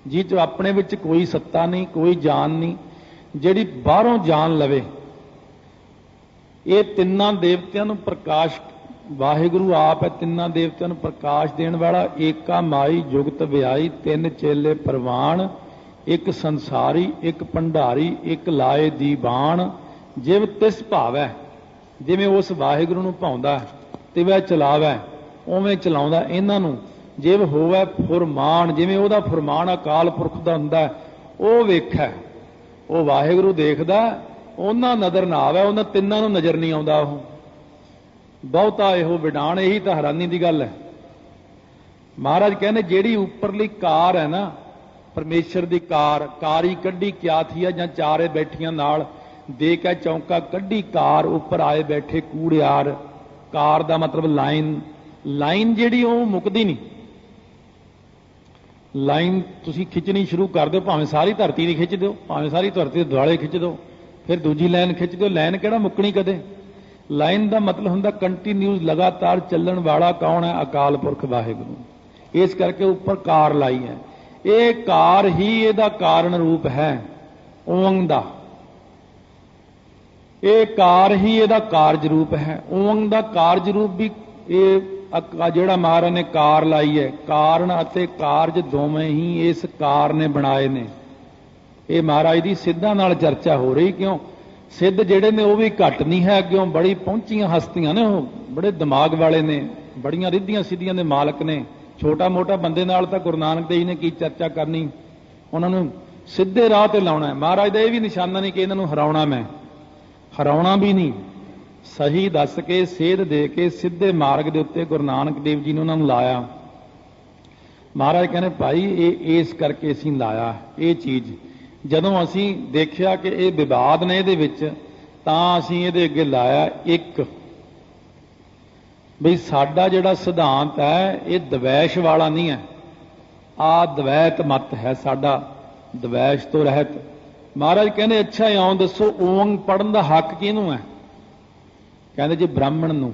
ਜੀ ਚ ਆਪਣੇ ਵਿੱਚ ਕੋਈ ਸੱਤਾ ਨਹੀਂ, ਕੋਈ ਜਾਨ ਨਹੀਂ, ਜਿਹੜੀ ਬਾਹਰੋਂ ਜਾਨ ਲਵੇ। ਇਹ ਤਿੰਨਾਂ ਦੇਵਤਿਆਂ ਨੂੰ ਪ੍ਰਕਾਸ਼, ਵਾਹਿਗੁਰੂ ਆਪ ਹੈ, ਤਿੰਨਾਂ ਦੇਵਤਿਆਂ ਨੂੰ ਪ੍ਰਕਾਸ਼ ਦੇਣ ਵਾਲਾ, ਏਕਾ ਮਾਈ, ਜੁਗਤ ਵਿਆਈ ਤਿੰਨ ਚੇਲੇ ਪ੍ਰਵਾਨ ਇੱਕ ਸੰਸਾਰੀ, ਇੱਕ ਭੰਡਾਰੀ, ਇੱਕ ਲਾਏ ਦੀਵਾਨ ਜਿਵ ਤਿਸ ਭਾਵੈ, ਜਿਵੇਂ ਉਸ ਵਾਹਿਗੁਰੂ ਨੂੰ ਭਾਉਂਦਾ ਤੇ ਚਲਾਵੈ। ਉਵੇਂ ਚਲਾਉਂਦਾ, ਇਹਨਾਂ ਨੂੰ ਜਿਵ ਹੋਵੇ ਫੁਰਮਾਨ, ਜਿਵੇਂ ਉਹਦਾ ਫੁਰਮਾਨ ਅਕਾਲ ਪੁਰਖ ਦਾ ਹੁੰਦਾ ਉਹ ਵੇਖੈ। ਉਹ ਵਾਹਿਗੁਰੂ ਦੇਖਦਾ, ਉਹਨਾਂ ਨਜ਼ਰ ਨਾ ਆਵੇ, ਉਹਨਾਂ ਤਿੰਨਾਂ ਨੂੰ ਨਜ਼ਰ ਨਹੀਂ ਆਉਂਦਾ ਉਹ। ਬਹੁਤਾ ਇਹੋ ਵਿਡਾਣ, ਇਹੀ ਤਾਂ ਹੈਰਾਨੀ ਦੀ ਗੱਲ ਹੈ। ਮਹਾਰਾਜ ਕਹਿੰਦੇ, ਜਿਹੜੀ ਉੱਪਰਲੀ ਕਾਰ ਹੈ ਨਾ, ਪਰਮੇਸ਼ਰ ਦੀ ਕਾਰ, ਕਾਰੀ ਕੱਢੀ, ਕਿਆ ਥੀਆ ਜਾਂ ਚਾਰੇ ਬੈਠੀਆਂ ਨਾਲ ਦੇ ਕੇ ਚੌਂਕਾ ਕੱਢੀ ਕਾਰ, ਉੱਪਰ ਆਏ ਬੈਠੇ ਕੂੜਿਆਰ। ਕਾਰ ਦਾ ਮਤਲਬ ਲਾਈਨ ਲਾਈਨ ਜਿਹੜੀ ਉਹ ਮੁੱਕਦੀ ਨਹੀਂ। ਲਾਈਨ ਤੁਸੀਂ ਖਿੱਚਣੀ ਸ਼ੁਰੂ ਕਰ ਦਿਓ, ਭਾਵੇਂ ਸਾਰੀ ਧਰਤੀ ਦੀ ਖਿੱਚ ਦਿਓ, ਭਾਵੇਂ ਸਾਰੀ ਧਰਤੀ ਦੇ ਦੁਆਲੇ ਖਿੱਚ ਦਿਓ, ਫਿਰ ਦੂਜੀ ਲਾਈਨ ਖਿੱਚ ਦਿਓ। ਲਾਈਨ ਕਿਹੜਾ ਮੁੱਕਣੀ ਕਦੇ? ਲਾਈਨ ਦਾ ਮਤਲਬ ਹੁੰਦਾ ਕੰਟੀਨਿਊਸ ਲਗਾਤਾਰ ਚੱਲਣ ਵਾਲਾ ਕੌਣ ਹੈ? ਅਕਾਲ ਪੁਰਖ ਵਾਹਿਗੁਰੂ। ਇਸ ਕਰਕੇ ਉੱਪਰ ਕਾਰ ਲਾਈ ਹੈ। ਇਹ ਕਾਰ ਹੀ ਇਹਦਾ ਕਾਰਨ ਰੂਪ ਹੈ ਓੰਗ ਦਾ। ਇਹ ਕਾਰ ਹੀ ਇਹਦਾ ਕਾਰਜ ਰੂਪ ਹੈ। ਓੰਗ ਦਾ ਕਾਰਜ ਰੂਪ ਵੀ ਇਹ ਜਿਹੜਾ ਮਹਾਰਾਜ ਨੇ ਕਾਰ ਲਾਈ ਹੈ, ਕਾਰਨ ਅਤੇ ਕਾਰਜ ਦੋਵੇਂ ਹੀ ਇਸ ਕਾਰ ਨੇ ਬਣਾਏ ਨੇ। ਇਹ ਮਹਾਰਾਜ ਦੀ ਸਿੱਧਾਂ ਨਾਲ ਚਰਚਾ ਹੋ ਰਹੀ ਕਿਉਂ? ਸਿੱਧ ਜਿਹੜੇ ਨੇ ਉਹ ਵੀ ਘੱਟ ਨਹੀਂ ਹੈ ਕਿਉਂ ਬੜੀ ਪਹੁੰਚੀਆਂ ਹਸਤੀਆਂ ਨੇ ਉਹ, ਬੜੇ ਦਿਮਾਗ ਵਾਲੇ ਨੇ, ਬੜੀਆਂ ਰਿੱਧੀਆਂ ਸਿੱਧੀਆਂ ਦੇ ਮਾਲਕ ਨੇ। ਛੋਟਾ ਮੋਟਾ ਬੰਦੇ ਨਾਲ ਤਾਂ ਗੁਰੂ ਨਾਨਕ ਦੇਵ ਜੀ ਨੇ ਕੀ ਚਰਚਾ ਕਰਨੀ? ਉਹਨਾਂ ਨੂੰ ਸਿੱਧੇ ਰਾਹ ਤੇ ਲਾਉਣਾ ਹੈ। ਮਹਾਰਾਜ ਦਾ ਇਹ ਵੀ ਨਿਸ਼ਾਨਾ ਨਹੀਂ ਕਿ ਇਹਨਾਂ ਨੂੰ ਹਰਾਉਣਾ ਮੈਂ। ਹਰਾਉਣਾ ਵੀ ਨਹੀਂ। ਸਹੀ ਦੱਸ ਕੇ, ਸੇਧ ਦੇ ਕੇ, ਸਿੱਧੇ ਮਾਰਗ ਦੇ ਉੱਤੇ ਗੁਰੂ ਨਾਨਕ ਦੇਵ ਜੀ ਨੇ ਉਹਨਾਂ ਨੂੰ ਲਾਇਆ। ਮਹਾਰਾਜ ਕਹਿੰਦੇ, ਭਾਈ, ਇਹ ਇਸ ਕਰਕੇ ਅਸੀਂ ਲਾਇਆ ਇਹ ਚੀਜ਼। ਜਦੋਂ ਅਸੀਂ ਦੇਖਿਆ ਕਿ ਇਹ ਵਿਵਾਦ ਨੇ ਇਹਦੇ ਵਿੱਚ, ਤਾਂ ਅਸੀਂ ਇਹਦੇ ਅੱਗੇ ਲਾਇਆ ਇੱਕ। ਵੀ ਸਾਡਾ ਜਿਹੜਾ ਸਿਧਾਂਤ ਹੈ, ਇਹ ਦਵੈਸ਼ ਵਾਲਾ ਨਹੀਂ ਹੈ। ਆ ਦਵੈਤ ਮਤ ਹੈ ਸਾਡਾ, ਦਵੈਸ਼ ਤੋਂ ਰਹਿਤ। ਮਹਾਰਾਜ ਕਹਿੰਦੇ, ਅੱਛਾ, ਇਉਂ ਦੱਸੋ ਓਮ ਪੜਨ ਦਾ ਹੱਕ ਕਿਹਨੂੰ ਹੈ? ਕਹਿੰਦੇ ਜੀ ਬ੍ਰਾਹਮਣ ਨੂੰ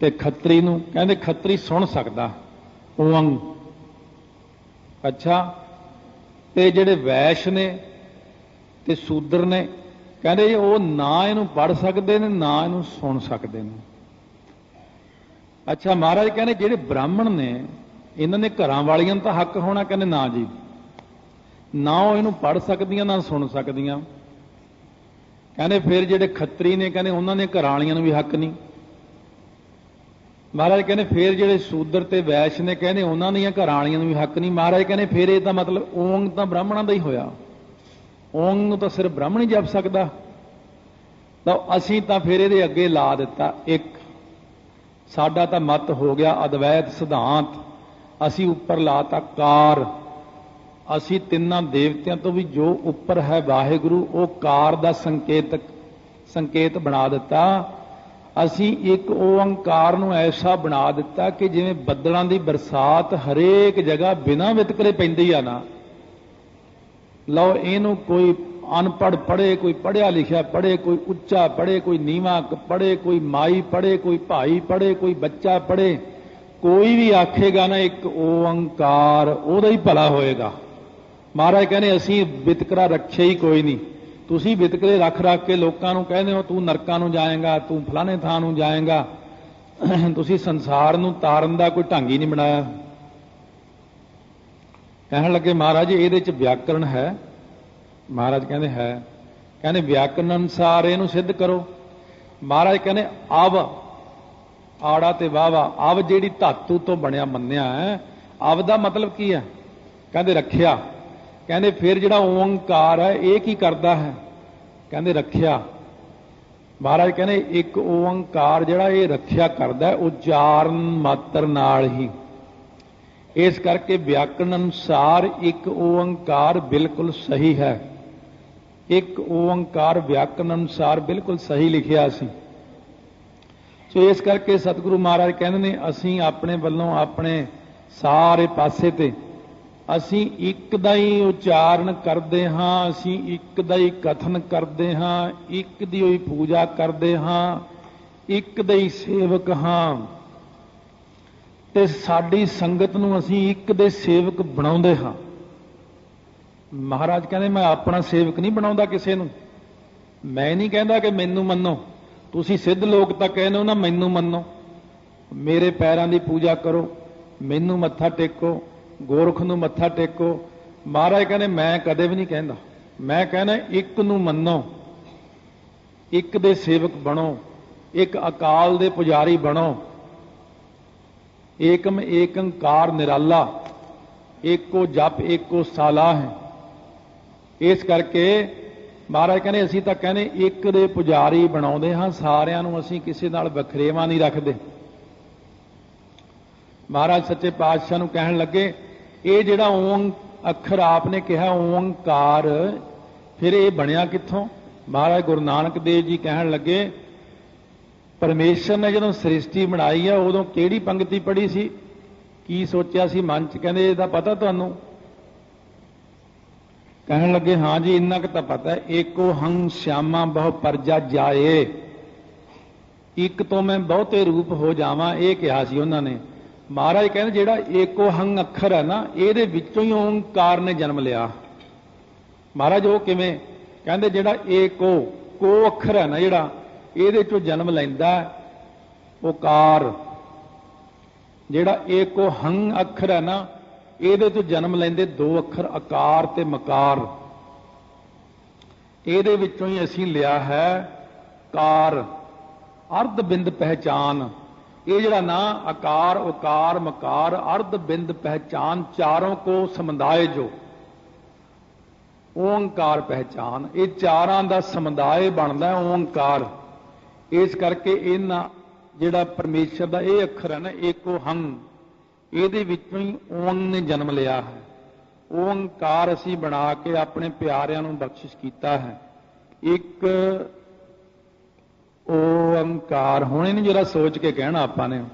ਤੇ ਖੱਤਰੀ ਨੂੰ ਕਹਿੰਦੇ ਖੱਤਰੀ ਸੁਣ ਸਕਦਾ ਓਮ ਅੱਛਾ, ਤੇ ਜਿਹੜੇ ਵੈਸ਼ ਨੇ ਤੇ ਸੂਦਰ ਨੇ, ਕਹਿੰਦੇ ਜੀ ਉਹ ਨਾ ਇਹਨੂੰ ਪੜ ਸਕਦੇ ਨੇ, ਨਾ ਇਹਨੂੰ ਸੁਣ ਸਕਦੇ ਨੇ। ਅੱਛਾ, ਮਹਾਰਾਜ ਕਹਿੰਦੇ ਜਿਹੜੇ ਬ੍ਰਾਹਮਣ ਨੇ, ਇਹਨਾਂ ਨੇ ਘਰਾਂ ਵਾਲੀਆਂ ਨੂੰ ਤਾਂ ਹੱਕ ਹੋਣਾ, ਕਹਿੰਦੇ ਨਾ ਜੀ। ਨਾ ਉਹ ਇਹਨੂੰ ਪੜ ਸਕਦੀਆਂ, ਨਾ ਸੁਣ ਸਕਦੀਆਂ। ਕਹਿੰਦੇ ਫਿਰ ਜਿਹੜੇ ਖੱਤਰੀ ਨੇ, ਕਹਿੰਦੇ ਉਹਨਾਂ ਨੇ ਘਰਾਂ ਵਾਲੀਆਂ ਨੂੰ ਵੀ ਹੱਕ ਨਹੀਂ। ਮਹਾਰਾਜ ਕਹਿੰਦੇ ਫਿਰ ਜਿਹੜੇ ਸੂਦਰ ਤੇ ਵੈਸ਼ ਨੇ, ਕਹਿੰਦੇ ਉਹਨਾਂ ਦੀਆਂ ਘਰਾਂ ਵਾਲੀਆਂ ਨੂੰ ਵੀ ਹੱਕ ਨਹੀਂ। ਮਹਾਰਾਜ ਕਹਿੰਦੇ ਫਿਰ ਇਹ ਤਾਂ ਮਤਲਬ ਓੰਗ ਤਾਂ ਬ੍ਰਾਹਮਣਾਂ ਦਾ ਹੀ ਹੋਇਆ। ਓੰਗ ਨੂੰ ਤਾਂ ਸਿਰਫ ਬ੍ਰਾਹਮਣ ਹੀ ਜਪ ਸਕਦਾ। ਤਾਂ ਅਸੀਂ ਤਾਂ ਫਿਰ ਇਹਦੇ ਅੱਗੇ ਲਾ ਦਿੱਤਾ ਇੱਕ। ਸਾਡਾ ਤਾਂ ਮਤ ਹੋ ਗਿਆ ਅਦਵੈਤ ਸਿਧਾਂਤ। ਅਸੀਂ ਉੱਪਰ ਲਾਤਾ ਕਾਰ। ਅਸੀਂ ਤਿੰਨਾਂ ਦੇਵਤਿਆਂ ਤੋਂ ਵੀ ਜੋ ਉੱਪਰ ਹੈ ਵਾਹਿਗੁਰੂ, ਉਹ ਕਾਰ ਦਾ ਸੰਕੇਤਕ, ਸੰਕੇਤ ਬਣਾ ਦਿੱਤਾ। ਅਸੀਂ ਇੱਕ ਓੰਕਾਰ ਨੂੰ ਐਸਾ ਬਣਾ ਦਿੱਤਾ ਕਿ ਜਿਵੇਂ ਬੱਦਲਾਂ ਦੀ ਬਰਸਾਤ ਹਰੇਕ ਜਗ੍ਹਾ ਬਿਨਾਂ ਵਿਤਕਰੇ ਪੈਂਦੀ ਆ ਨਾ। ਲਓ, ਇਹਨੂੰ ਕੋਈ ਅਨਪੜ ਪੜੇ ਕੋਈ ਪੜਿਆ ਲਿਖਿਆ ਪੜੇ ਕੋਈ ਉੱਚਾ ਪੜੇ ਕੋਈ ਨੀਵਾ ਪੜੇ ਕੋਈ ਮਾਈ ਪੜੇ ਕੋਈ ਭਾਈ ਪੜੇ ਕੋਈ ਬੱਚਾ ਪੜੇ ਕੋਈ ਵੀ ਆਖੇਗਾ ਨਾ ਇੱਕ ਓੰਕਾਰ, ਉਹਦਾ ਹੀ ਭਲਾ ਹੋਏਗਾ। ਮਹਾਰਾਜ ਕਹਿੰਦੇ, ਅਸੀਂ ਵਿਤਕਰਾ ਰੱਖਿਆ ਹੀ ਕੋਈ ਨਹੀਂ। ਤੁਸੀਂ ਵਿਤਕਰੇ ਰੱਖ ਰੱਖ ਕੇ ਲੋਕਾਂ ਨੂੰ ਕਹਿੰਦੇ ਹੋ, ਤੂੰ ਨਰਕਾਂ ਨੂੰ ਜਾਏਗਾ, ਤੂੰ ਫਲਾਣੇ ਥਾਂ ਨੂੰ ਜਾਏਗਾ। ਤੁਸੀਂ ਸੰਸਾਰ ਨੂੰ ਤਾਰਨ ਦਾ ਕੋਈ ਢੰਗ ਹੀ ਨਹੀਂ ਬਣਾਇਆ। ਕਹਿਣ ਲੱਗੇ, ਮਹਾਰਾਜ, ਇਹਦੇ ਚ ਵਿਆਕਰਣ ਹੈ। ਮਹਾਰਾਜ ਕਹਿੰਦੇ, ਹੈ। ਕਹਿੰਦੇ ਵਿਆਕਰਣ ਅਨੁਸਾਰ ਇਹਨੂੰ ਸਿੱਧ ਕਰੋ। ਮਹਾਰਾਜ ਕਹਿੰਦੇ, ਅਵ, ਆੜਾ ਤੇ ਵਾਵਾ ਅਵ ਜਿਹੜੀ ਧਾਤੂ ਤੋਂ ਬਣਿਆ ਮੰਨਿਆ ਹੈ, ਅਵ ਦਾ ਮਤਲਬ ਕੀ ਹੈ? ਕਹਿੰਦੇ, ਰੱਖਿਆ। ਕਹਿੰਦੇ ਫਿਰ ਜਿਹੜਾ ਓੰਕਾਰ ਹੈ, ਇਹ ਕੀ ਕਰਦਾ ਹੈ? ਕਹਿੰਦੇ ਰੱਖਿਆ। ਮਹਾਰਾਜ ਕਹਿੰਦੇ ਇੱਕ ਓੰਕਾਰ ਜਿਹੜਾ ਇਹ ਰੱਖਿਆ ਕਰਦਾ ਉਚਾਰਨ ਮਾਤਰ ਨਾਲ ਹੀ। ਇਸ ਕਰਕੇ ਵਿਆਕਰਨ ਅਨੁਸਾਰ ਇੱਕ ਓੰਕਾਰ ਬਿਲਕੁਲ ਸਹੀ ਹੈ। ਇੱਕ ਓੰਕਾਰ ਵਿਆਕਰਨ ਅਨੁਸਾਰ ਬਿਲਕੁਲ ਸਹੀ ਲਿਖਿਆ ਸੀ। ਸੋ ਇਸ ਕਰਕੇ ਸਤਿਗੁਰੂ ਮਹਾਰਾਜ ਕਹਿੰਦੇ ਨੇ, ਅਸੀਂ ਆਪਣੇ ਵੱਲੋਂ ਆਪਣੇ ਸਾਰੇ ਪਾਸੇ ਤੇ ਅਸੀਂ ਇੱਕ ਦਾ ਹੀ ਉਚਾਰਨ ਕਰਦੇ ਹਾਂ, ਅਸੀਂ ਇੱਕ ਦਾ ਹੀ ਕਥਨ ਕਰਦੇ ਹਾਂ, ਇੱਕ ਦੀ ਹੀ ਪੂਜਾ ਕਰਦੇ ਹਾਂ, ਇੱਕ ਦਾ ਹੀ ਸੇਵਕ ਹਾਂ। ਤੇ ਸਾਡੀ ਸੰਗਤ ਨੂੰ ਅਸੀਂ ਇੱਕ ਦੇ ਸੇਵਕ ਬਣਾਉਂਦੇ ਹਾਂ। ਮਹਾਰਾਜ ਕਹਿੰਦੇ, ਮੈਂ ਆਪਣਾ ਸੇਵਕ ਨਹੀਂ ਬਣਾਉਂਦਾ ਕਿਸੇ ਨੂੰ। ਮੈਂ ਨਹੀਂ ਕਹਿੰਦਾ ਕਿ ਮੈਨੂੰ ਮੰਨੋ। ਤੁਸੀਂ ਸਿੱਧ ਲੋਕ ਤਾਂ ਕਹਿੰਦੇ ਹੋ ਨਾ, ਮੈਨੂੰ ਮੰਨੋ। ਮੇਰੇ ਪੈਰਾਂ ਦੀ ਪੂਜਾ ਕਰੋ, ਮੈਨੂੰ ਮੱਥਾ ਟੇਕੋ ਗੋਰਖ ਨੂੰ ਮੱਥਾ ਟੇਕੋ। ਮਹਾਰਾਜ ਕਹਿੰਦੇ, ਮੈਂ ਕਦੇ ਵੀ ਨਹੀਂ ਕਹਿੰਦਾ। ਮੈਂ ਕਹਿੰਦਾ, ਇੱਕ ਨੂੰ ਮੰਨੋ। ਇੱਕ ਦੇ ਸੇਵਕ ਬਣੋ। ਇੱਕ ਅਕਾਲ ਦੇ ਪੁਜਾਰੀ ਬਣੋ। ਏਕਮ ਏਕੰਕਾਰ ਨਿਰਾਲਾ। ਏਕੋ ਜਪ, ਏਕੋ ਸਾਲਾ ਹੈ। ਇਸ ਕਰਕੇ ਮਹਾਰਾਜ ਕਹਿੰਦੇ, ਅਸੀਂ ਤਾਂ ਕਹਿੰਦੇ, ਇੱਕ ਦੇ ਪੁਜਾਰੀ ਬਣਾਉਂਦੇ ਹਾਂ। ਸਾਰਿਆਂ ਨੂੰ ਅਸੀਂ ਕਿਸੇ ਨਾਲ ਵਖਰੇਵਾ ਨਹੀਂ ਰੱਖਦੇ। ਮਹਾਰਾਜ ਸੱਚੇ ਪਾਤਸ਼ਾਹ ਨੂੰ ਕਹਿਣ ਲੱਗੇ ਇਹ ਜਿਹੜਾ ਓਂ ਅੱਖਰ ਆਪਨੇ ਕਿਹਾ, ਓੰਕਾਰ, ਫਿਰ ਇਹ ਬਣਿਆ ਕਿੱਥੋਂ? ਮਹਾਰਾਜ ਗੁਰੂ ਨਾਨਕ ਦੇਵ ਜੀ ਕਹਿਣ ਲੱਗੇ, ਪਰਮੇਸ਼ਰ ਨੇ ਜਦੋਂ ਸ੍ਰਿਸ਼ਟੀ ਬਣਾਈ ਆ, ਉਦੋਂ ਕਿਹੜੀ ਪੰਕਤੀ ਪੜ੍ਹੀ ਸੀ? ਕੀ ਸੋਚਿਆ ਸੀ ਮਨ ਚ? ਕਹਿੰਦੇ ਇਹਦਾ ਪਤਾ ਤੁਹਾਨੂੰ। ਕਹਿਣ ਲੱਗੇ, ਹਾਂ ਜੀ, ਇੰਨਾ ਕੁ ਤਾਂ ਪਤਾ ਹੈ। ਏਕੋ ਹੰ ਸ਼ਿਆਮਾ ਬਹੁ ਪਰਜਾ ਜਾਏ। ਇੱਕ ਤੋਂ ਮੈਂ ਬਹੁਤੇ ਰੂਪ ਹੋ ਜਾਵਾਂ, ਇਹ ਕਿਹਾ ਸੀ ਉਹਨਾਂ ਨੇ। ਮਹਾਰਾਜ ਕਹਿੰਦੇ ਜਿਹੜਾ ਏਕੋ ਹੰ ਅੱਖਰ ਹੈ ਨਾ, ਇਹਦੇ ਵਿੱਚੋਂ ਹੀ ਓੰਕਾਰ ਨੇ ਜਨਮ ਲਿਆ। ਮਹਾਰਾਜ ਉਹ ਕਿਵੇਂ ਕਹਿੰਦੇ ਜਿਹੜਾ ਏਕੋ, ਕੋ ਅੱਖਰ ਹੈ ਨਾ ਜਿਹੜਾ, ਇਹਦੇ ਚੋਂ ਜਨਮ ਲੈਂਦਾ ਓਕਾਰ। ਜਿਹੜਾ ਏਕੋ ਹੰ ਅੱਖਰ ਹੈ ਨਾ, ਇਹਦੇ ਤੋਂ ਜਨਮ ਲੈਂਦੇ ਦੋ ਅੱਖਰ, ਆਕਾਰ ਤੇ ਮਕਾਰ। ਇਹਦੇ ਵਿੱਚੋਂ ਹੀ ਅਸੀਂ ਲਿਆ ਹੈ ਕਾਰ। ਅਰਧ ਬਿੰਦ ਪਹਿਚਾਨ। ਇਹ ਜਿਹੜਾ ਨਾ, ਆਕਾਰ, ਉਕਾਰ, ਮਕਾਰ, ਅਰਧ, ਬਿੰਦ, ਪਹਿਚਾਨ, ਚਾਰੋਂ ਕੋ ਸਮੁਦਾਇ ਜੋ। ਓੰਕਾਰ ਪਹਿਚਾਨ, ਇਹ ਚਾਰਾਂ ਦਾ ਸਮੁਦਾਇ ਬਣਦਾ ਓੰਕਾਰ। ਇਸ ਕਰਕੇ ਇਹਨਾਂ ਜਿਹੜਾ ਪਰਮੇਸ਼ਰ ਦਾ ਇਹ ਅੱਖਰ ਹੈ ਨਾ, ਏਕੋ ਹੰ ਇਹਦੇ ਵਿੱਚੋਂ ਹੀ ਓੰਗ ਨੇ ਜਨਮ ਲਿਆ ਹੈ। ਓੰਕਾਰ ਅਸੀਂ ਬਣਾ ਕੇ ਆਪਣੇ ਪਿਆਰਿਆਂ ਨੂੰ ਬਖਸ਼ਿਸ਼ ਕੀਤਾ ਹੈ। ਇੱਕ ਓੰਕਾਰ ਹੁਣ ਇਹਨੂੰ ਜਰਾ ਸੋਚ ਕੇ ਕਹਿਣਾ ਆਪਾਂ ਨੇ।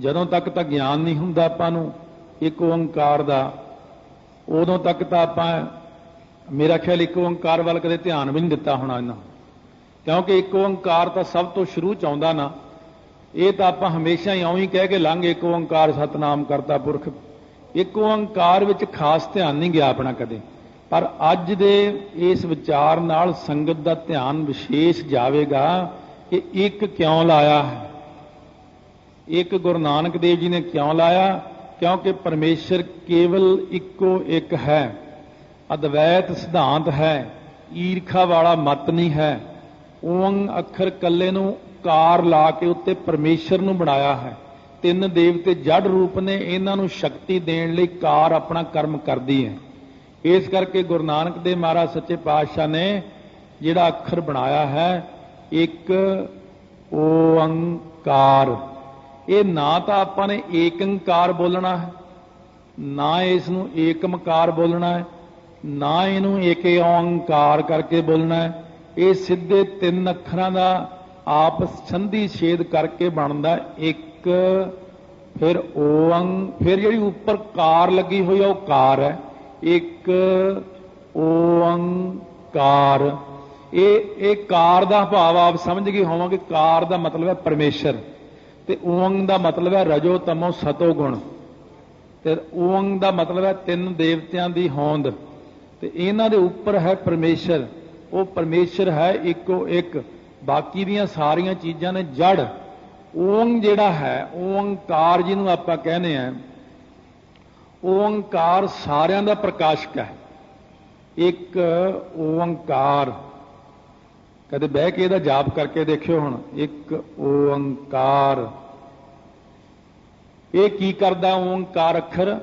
ਜਦੋਂ ਤੱਕ ਤਾਂ ਗਿਆਨ ਨਹੀਂ ਹੁੰਦਾ ਆਪਾਂ ਨੂੰ, ਇੱਕ ਓੰਕਾਰ ਦਾ, ਉਦੋਂ ਤੱਕ ਤਾਂ ਆਪਾਂ, ਮੇਰਾ ਖਿਆਲ ਇੱਕ ਓੰਕਾਰ ਵੱਲ ਕਦੇ ਧਿਆਨ ਵੀ ਨਹੀਂ ਦਿੱਤਾ ਹੋਣਾ ਇਹਨਾਂ। ਕਿਉਂਕਿ ਇੱਕ ਓੰਕਾਰ ਤਾਂ ਸਭ ਤੋਂ ਸ਼ੁਰੂ ਚ ਆਉਂਦਾ ਨਾ, ਇਹ ਤਾਂ ਆਪਾਂ ਹਮੇਸ਼ਾ ਹੀ ਇਉਂ ਹੀ ਕਹਿ ਕੇ ਲੰਘ ਇੱਕ ਓੰਕਾਰ ਸਤਨਾਮ ਕਰਤਾ ਪੁਰਖ। ਇੱਕ ਓੰਕਾਰ ਵਿੱਚ ਖਾਸ ਧਿਆਨ ਨਹੀਂ ਗਿਆ ਆਪਣਾ ਕਦੇ। ਪਰ ਅੱਜ ਦੇ ਇਸ ਵਿਚਾਰ ਨਾਲ ਸੰਗਤ ਦਾ ਧਿਆਨ ਵਿਸ਼ੇਸ਼ ਜਾਵੇਗਾ ਕਿ ਇੱਕ ਕਿਉਂ ਲਾਇਆ ਹੈ। ਇੱਕ ਗੁਰੂ ਨਾਨਕ ਦੇਵ ਜੀ ਨੇ ਕਿਉਂ ਲਾਇਆ? ਕਿਉਂਕਿ ਪਰਮੇਸ਼ਰ ਕੇਵਲ ਇੱਕੋ ਇੱਕ ਹੈ। ਅਦਵੈਤ ਸਿਧਾਂਤ ਹੈ, ਈਰਖਾ ਵਾਲਾ ਮਤ ਨਹੀਂ ਹੈ। ਓੰਗ ਅੱਖਰ ਕੱਲੇ ਨੂੰ ਕਾਰ ਲਾ ਕੇ ਉੱਤੇ ਪਰਮੇਸ਼ਰ ਨੂੰ ਬਣਾਇਆ ਹੈ। ਤਿੰਨ ਦੇਵਤੇ ਜੜ ਰੂਪ ਨੇ, ਇਹਨਾਂ ਨੂੰ ਸ਼ਕਤੀ ਦੇਣ ਲਈ ਕਾਰ ਆਪਣਾ ਕਰਮ ਕਰਦੀ ਹੈ। ਇਸ ਕਰਕੇ ਗੁਰੂ ਨਾਨਕ ਦੇਵ ਮਹਾਰਾਜ ਸੱਚੇ ਪਾਤਸ਼ਾਹ ਨੇ ਜਿਹੜਾ ਅੱਖਰ ਬਣਾਇਆ ਹੈ, ਇੱਕ ਓੰਕਾਰ ਇਹ ਨਾ ਤਾਂ ਆਪਾਂ ਨੇ ਏਕੰਕਾਰ ਬੋਲਣਾ ਹੈ, ਨਾ ਇਸ ਨੂੰ ਏਕਮਕਾਰ ਬੋਲਣਾ ਹੈ, ਨਾ ਇਹਨੂੰ ਏਕੇ ਓੰਕਾਰ ਕਰਕੇ ਬੋਲਣਾ ਹੈ। ਇਹ ਸਿੱਧੇ ਤਿੰਨ ਅੱਖਰਾਂ ਦਾ ਆਪਸ ਸੰਧੀ ਛੇਦ ਕਰਕੇ ਬਣਦਾ ਇੱਕ, ਫਿਰ ਓੰ ਫਿਰ ਜਿਹੜੀ ਉੱਪਰ ਕਾਰ ਲੱਗੀ ਹੋਈ ਆ, ਉਹ ਕਾਰ ਹੈ। ਇੱਕ ਓੰਕਾਰ। ਇਹ ਇਹ ਕਾਰ ਦਾ ਭਾਵ ਆਪ ਸਮਝ ਗਏ ਹੋਵਾਂਗੇ, ਕਾਰ ਦਾ ਮਤਲਬ ਹੈ ਪਰਮੇਸ਼ਰ। ਤੇ ਓੰਗ ਦਾ ਮਤਲਬ ਹੈ ਰਜੋ ਤਮੋ ਸਤੋ ਗੁਣ। ਤੇ ਓੰਗ ਦਾ ਮਤਲਬ ਹੈ ਤਿੰਨ ਦੇਵਤਿਆਂ ਦੀ ਹੋਂਦ। ਤੇ ਇਹਨਾਂ ਦੇ ਉੱਪਰ ਹੈ ਪਰਮੇਸ਼ਰ। ਉਹ ਪਰਮੇਸ਼ਰ ਹੈ ਇੱਕੋ ਇੱਕ। ਬਾਕੀ ਦੀਆਂ ਸਾਰੀਆਂ ਚੀਜ਼ਾਂ ਨੇ ਜੜ। ਓੰਗ ਜਿਹੜਾ ਹੈ, ਓੰਕਾਰ ਜਿਹਨੂੰ ਆਪਾਂ ਕਹਿੰਦੇ ਆ ਓੰਕਾਰ ਸਾਰਿਆਂ ਦਾ ਪ੍ਰਕਾਸ਼ਕ ਹੈ। ਇੱਕ ਓੰਕਾਰ। ਕਦੇ ਬਹਿ ਕੇ ਇਹਦਾ ਜਾਪ ਕਰਕੇ ਦੇਖਿਓ ਹੁਣ। ਇੱਕ ਓੰਕਾਰ। ਇਹ ਕੀ ਕਰਦਾ ਓੰਕਾਰ ਅੱਖਰ?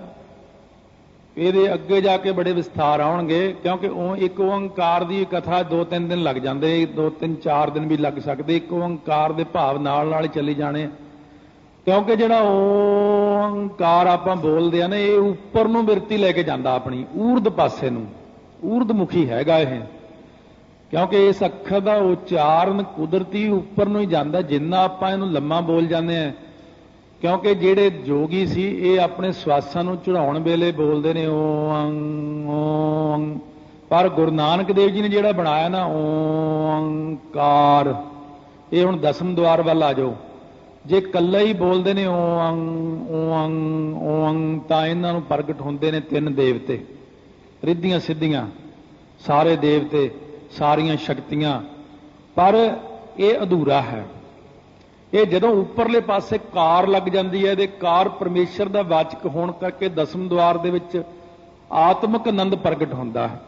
ਇਹਦੇ ਅੱਗੇ ਜਾ ਕੇ ਬੜੇ ਵਿਸਥਾਰ ਆਉਣਗੇ, ਕਿਉਂਕਿ ਉਹ ਇੱਕ ਓੰਕਾਰ ਦੀ ਕਥਾ ਦੋ ਤਿੰਨ ਦਿਨ ਲੱਗ ਜਾਂਦੇ ਦੋ ਤਿੰਨ ਚਾਰ ਦਿਨ ਵੀ ਲੱਗ ਸਕਦੇ। ਇੱਕ ਓੰਕਾਰ ਦੇ ਭਾਵ ਨਾਲ ਨਾਲ ਚੱਲੀ ਜਾਣੇ। ਕਿਉਂਕਿ ਜਿਹੜਾ ਓੰਕਾਰ ਆਪਾਂ ਬੋਲਦੇ ਆ ਨਾ, ਇਹ ਉੱਪਰ ਨੂੰ ਬਿਰਤੀ ਲੈ ਕੇ ਜਾਂਦਾ ਆਪਣੀ ਊਰਦ ਪਾਸੇ ਨੂੰ। ਊਰਦ ਮੁਖੀ ਹੈਗਾ ਇਹ। ਕਿਉਂਕਿ ਇਸ ਅੱਖਰ ਦਾ ਉਚਾਰਨ ਕੁਦਰਤੀ ਉੱਪਰ ਨੂੰ ਹੀ ਜਾਂਦਾ, ਜਿੰਨਾ ਆਪਾਂ ਇਹਨੂੰ ਲੰਮਾ ਬੋਲ ਜਾਂਦੇ ਆ। ਕਿਉਂਕਿ ਜਿਹੜੇ ਜੋਗੀ ਸੀ, ਇਹ ਆਪਣੇ ਸਵਾਸਾਂ ਨੂੰ ਚੜਾਉਣ ਵੇਲੇ ਬੋਲਦੇ ਨੇ ਓੰ ਓੰ ਪਰ ਗੁਰੂ ਨਾਨਕ ਦੇਵ ਜੀ ਨੇ ਜਿਹੜਾ ਬਣਾਇਆ ਨਾ ਓੰਕਾਰ ਇਹ ਹੁਣ ਦਸਮ ਦਵਾਰ ਵੱਲ ਆ ਜਾਓ। ਜੇ ਕੱਲਾ ਹੀ ਬੋਲਦੇ ਨੇ ਓੰ ਓੰ ਓੰ ਤਾਂ ਇਹਨਾਂ ਨੂੰ ਪ੍ਰਗਟ ਹੁੰਦੇ ਨੇ ਤਿੰਨ ਦੇਵਤੇ। ਰਿੱਧੀਆਂ ਸਿੱਧੀਆਂ, ਸਾਰੇ ਦੇਵਤੇ, ਸਾਰੀਆਂ ਸ਼ਕਤੀਆਂ। ਪਰ ਇਹ ਅਧੂਰਾ ਹੈ। ਇਹ ਜਦੋਂ ਉੱਪਰਲੇ ਪਾਸੇ ਕਾਰ ਲੱਗ ਜਾਂਦੀ ਹੈ, ਇਹਦੇ ਕਾਰ ਪਰਮੇਸ਼ਰ ਦਾ ਵਾਚਕ ਹੋਣ ਕਰਕੇ ਦਸਮ ਦਵਾਰ ਦੇ ਵਿੱਚ ਆਤਮਿਕ ਆਨੰਦ ਪ੍ਰਗਟ ਹੁੰਦਾ ਹੈ।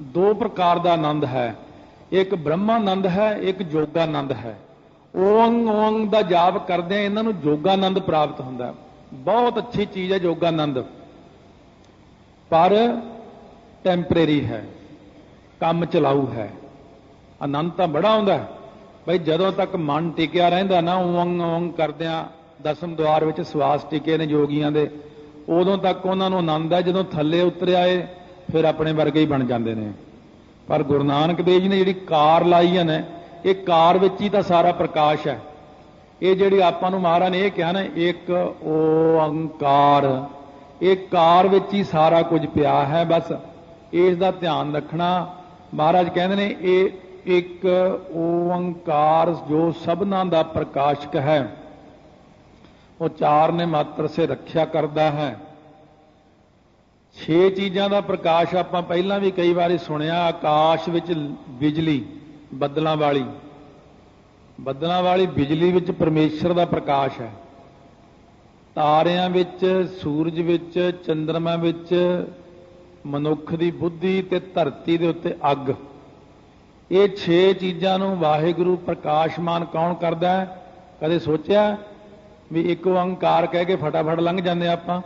ਦੋ ਪ੍ਰਕਾਰ ਦਾ ਆਨੰਦ ਹੈ। ਇੱਕ ਬ੍ਰਹਮਾਨੰਦ ਹੈ, ਇੱਕ ਜੋਗਾਨੰਦ ਹੈ। ਓੰਗ ਓੰਗ ਦਾ ਜਾਪ ਕਰਦੇ ਆ, ਇਹਨਾਂ ਨੂੰ ਜੋਗਾਨੰਦ ਪ੍ਰਾਪਤ ਹੁੰਦਾ ਬਹੁਤ ਅੱਛੀ ਚੀਜ਼ ਹੈ ਜੋਗਾਨੰਦ। ਪਰ ਟੈਂਪਰੇਰੀ ਹੈ, ਕੰਮ ਚਲਾਊ ਹੈ, ਆਨੰਦ ਤਾਂ ਬੜਾ ਆਉਂਦਾ ਬਈ ਜਦੋਂ ਤੱਕ ਮਨ ਟਿਕਿਆ ਰਹਿੰਦਾ ਨਾ, ਓੰਗ ਓੰਗ ਕਰਦਿਆਂ ਦਸਮ ਦੁਆਰ ਵਿੱਚ ਸਵਾਸ ਟਿਕੇ ਨੇ ਜੋਗੀਆਂ ਦੇ, ਉਦੋਂ ਤੱਕ ਉਹਨਾਂ ਨੂੰ ਆਨੰਦ ਹੈ, ਜਦੋਂ ਥੱਲੇ ਉਤਰ ਆਏ ਫਿਰ ਆਪਣੇ ਵਰਗੇ ਹੀ ਬਣ ਜਾਂਦੇ ਨੇ। ਪਰ ਗੁਰੂ ਨਾਨਕ ਦੇਵ ਜੀ ਨੇ ਜਿਹੜੀ ਕਾਰ ਲਾਈ ਹੈ ਨਾ ਇਹ ਕਾਰ ਵਿੱਚ ਹੀ ਤਾਂ ਸਾਰਾ ਪ੍ਰਕਾਸ਼ ਹੈ। ਇਹ ਜਿਹੜੀ ਆਪਾਂ ਨੂੰ ਮਹਾਰਾਜ ਨੇ ਇਹ ਕਿਹਾ ਨਾ, ਇੱਕ ਓੰਕਾਰ। ਇਹ ਕਾਰ ਵਿੱਚ ਹੀ ਸਾਰਾ ਕੁਝ ਪਿਆ ਹੈ, ਬਸ ਇਸ ਦਾ ਧਿਆਨ ਰੱਖਣਾ। ਮਹਾਰਾਜ ਕਹਿੰਦੇ ਨੇ, ਇਹ ਇੱਕ ਓੰਕਾਰ ਜੋ ਸਭਨਾਂ ਦਾ ਪ੍ਰਕਾਸ਼ਕ ਹੈ। ਉਹ ਚਾਰ ਨੇ ਮਾਤਰ ਸੇ ਰੱਖਿਆ ਕਰਦਾ ਹੈ। ਛੇ ਚੀਜ਼ਾਂ ਦਾ ਪ੍ਰਕਾਸ਼ ਆਪਾਂ ਪਹਿਲਾਂ ਵੀ ਕਈ ਵਾਰੀ ਸੁਣਿਆ, ਆਕਾਸ਼ ਵਿੱਚ ਬਿਜਲੀ। ਬੱਦਲਾਂ ਵਾਲੀ। ਬੱਦਲਾਂ ਵਾਲੀ ਬਿਜਲੀ ਵਿੱਚ ਪਰਮੇਸ਼ਰ ਦਾ ਪ੍ਰਕਾਸ਼ ਹੈ। ਤਾਰਿਆਂ ਵਿੱਚ, ਸੂਰਜ ਵਿੱਚ ਚੰ드ਰਮਾ ਵਿੱਚ, ਮਨੁੱਖ ਦੀ ਬੁੱਧੀ ਤੇ ਧਰਤੀ ਦੇ ਉੱਤੇ ਅੱਗ। ਇਹ 6 ਚੀਜ਼ਾਂ ਨੂੰ ਵਾਹਿਗੁਰੂ ਪ੍ਰਕਾਸ਼ਮਾਨ ਕੌਣ ਕਰਦਾ ਹੈ? ਕਦੇ ਸੋਚਿਆ ਵੀ ਇੱਕ ਓੰਕਾਰ ਕਹਿ ਕੇ ਫਟਾਫਟ ਲੰਘ ਜਾਂਦੇ ਆਪਾਂ?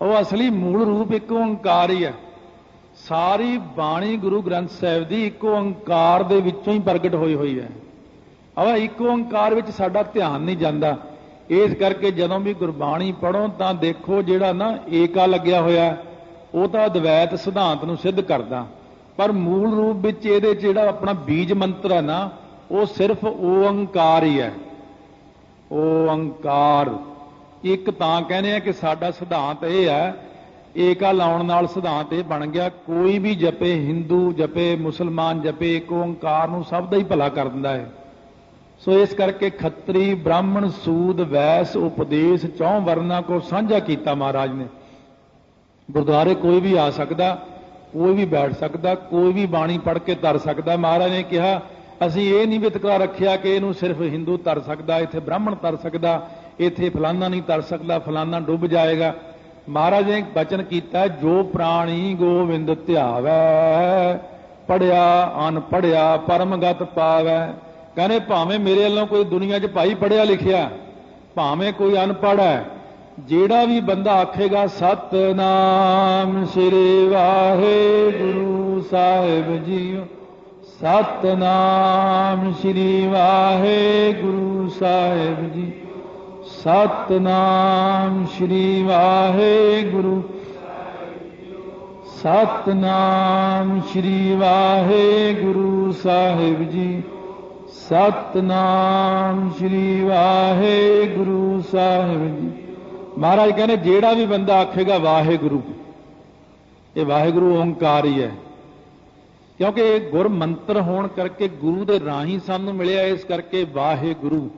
ਉਹ ਅਸਲੀ ਮੂਲ ਰੂਪ ਇੱਕ ਓੰਕਾਰ ਹੀ ਹੈ। ਸਾਰੀ ਬਾਣੀ ਗੁਰੂ ਗ੍ਰੰਥ ਸਾਹਿਬ ਦੀ ਇੱਕ ਓੰਕਾਰ ਦੇ ਵਿੱਚੋਂ ਹੀ ਪ੍ਰਗਟ ਹੋਈ ਹੋਈ ਹੈ। ਆਵਾ ਇੱਕ ਓੰਕਾਰ ਵਿੱਚ ਸਾਡਾ ਧਿਆਨ ਨਹੀਂ ਜਾਂਦਾ। ਇਸ ਕਰਕੇ ਜਦੋਂ ਵੀ ਗੁਰਬਾਣੀ ਪੜੋ ਤਾਂ ਦੇਖੋ ਜਿਹੜਾ ਨਾ ਏਕਾ ਲੱਗਿਆ ਹੋਇਆ, ਉਹ ਤਾਂ ਅਦਵੈਤ ਸਿਧਾਂਤ ਨੂੰ ਸਿੱਧ ਕਰਦਾ। ਪਰ ਮੂਲ ਰੂਪ ਵਿੱਚ ਇਹਦੇ ਜਿਹੜਾ ਆਪਣਾ ਬੀਜ ਮੰਤਰ ਹੈ ਨਾ, ਉਹ ਸਿਰਫ ਓੰਕਾਰ ਹੀ ਹੈ। ਓੰਕਾਰ। ਇੱਕ ਤਾਂ ਕਹਿੰਦੇ ਆ ਕਿ ਸਾਡਾ ਸਿਧਾਂਤ ਇਹ ਹੈ ਏਕਾ ਲਾਉਣ ਨਾਲ ਸਿਧਾਂਤ ਇਹ ਬਣ ਗਿਆ, ਕੋਈ ਵੀ ਜਪੇ ਹਿੰਦੂ, ਜਪੇ ਮੁਸਲਮਾਨ, ਜਪੇ ਇੱਕ ਓੰਕਾਰ ਨੂੰ ਸਭ ਦਾ ਹੀ ਭਲਾ ਕਰ ਦਿੰਦਾ ਹੈ। ਸੋ ਇਸ ਕਰਕੇ ਖੱਤਰੀ, ਬ੍ਰਾਹਮਣ, ਸੂਦ, ਵੈਸ, ਉਪਦੇਸ਼, ਚੌਂ ਵਰਨਾ ਕੋ ਸਾਂਝਾ ਕੀਤਾ ਮਹਾਰਾਜ ਨੇ। ਗੁਰਦੁਆਰੇ ਕੋਈ ਵੀ ਆ ਸਕਦਾ, ਕੋਈ ਵੀ ਬੈਠ ਸਕਦਾ, ਕੋਈ ਵੀ ਬਾਣੀ ਪੜ੍ਹ ਕੇ ਤਰ ਸਕਦਾ, ਮਹਾਰਾਜ ਨੇ ਕਿਹਾ, ਅਸੀਂ ਇਹ ਨਹੀਂ ਵਿਤਕਰਾ ਰੱਖਿਆ ਕਿ ਇਹਨੂੰ ਸਿਰਫ ਹਿੰਦੂ ਤਰ ਸਕਦਾ, ਇੱਥੇ ਬ੍ਰਾਹਮਣ ਤਰ ਸਕਦਾ, ਇੱਥੇ ਫਲਾਨਾ ਨਹੀਂ ਤਰ ਸਕਦਾ, ਫਲਾਨਾ ਡੁੱਬ ਜਾਏਗਾ। ਮਹਾਰਾਜ ਨੇ ਬਚਨ ਕੀਤਾ, ਜੋ ਪ੍ਰਾਣੀ ਗੋਵਿੰਦ ਧਿਆਵੈ, ਪੜਿਆ ਅਨ ਪੜਿਆ ਪਰਮਗਤ ਪਾਵੈ। ਕਹਿੰਦੇ, ਭਾਵੇਂ ਮੇਰੇ ਵੱਲੋਂ ਕੋਈ ਦੁਨੀਆ 'ਚ ਭਾਈ ਪੜਿਆ ਲਿਖਿਆ, ਭਾਵੇਂ ਕੋਈ ਅਨਪੜ੍ਹ ਹੈ, ਜਿਹੜਾ ਵੀ ਬੰਦਾ ਆਖੇਗਾ, ਸਤਨਾਮ ਸ੍ਰੀ ਵਾਹਿਗੁਰੂ ਸਾਹਿਬ ਜੀਓ, ਸਤਨਾਮ ਸ੍ਰੀ ਵਾਹਿਗੁਰੂ ਸਾਹਿਬ ਜੀ ਸਤਨਾਮ ਸ੍ਰੀ ਵਾਹਿਗੁਰੂ। ਸਤਨਾਮ ਸ੍ਰੀ ਵਾਹਿਗੁਰੂ ਸਾਹਿਬ ਜੀ। ਸਤਨਾਮ ਸ੍ਰੀ ਵਾਹਿਗੁਰੂ ਸਾਹਿਬ ਜੀ। ਮਹਾਰਾਜ ਕਹਿੰਦੇ, ਜਿਹੜਾ ਵੀ ਬੰਦਾ ਆਖੇਗਾ ਵਾਹਿਗੁਰੂ, ਇਹ ਵਾਹਿਗੁਰੂ ਓੰਕਾਰ ਹੀ ਹੈ। ਕਿਉਂਕਿ ਇਹ ਗੁਰ ਮੰਤਰ ਹੋਣ ਕਰਕੇ ਗੁਰੂ ਦੇ ਰਾਹੀਂ ਸਾਨੂੰ ਮਿਲਿਆ, ਇਸ ਕਰਕੇ ਵਾਹਿਗੁਰੂ।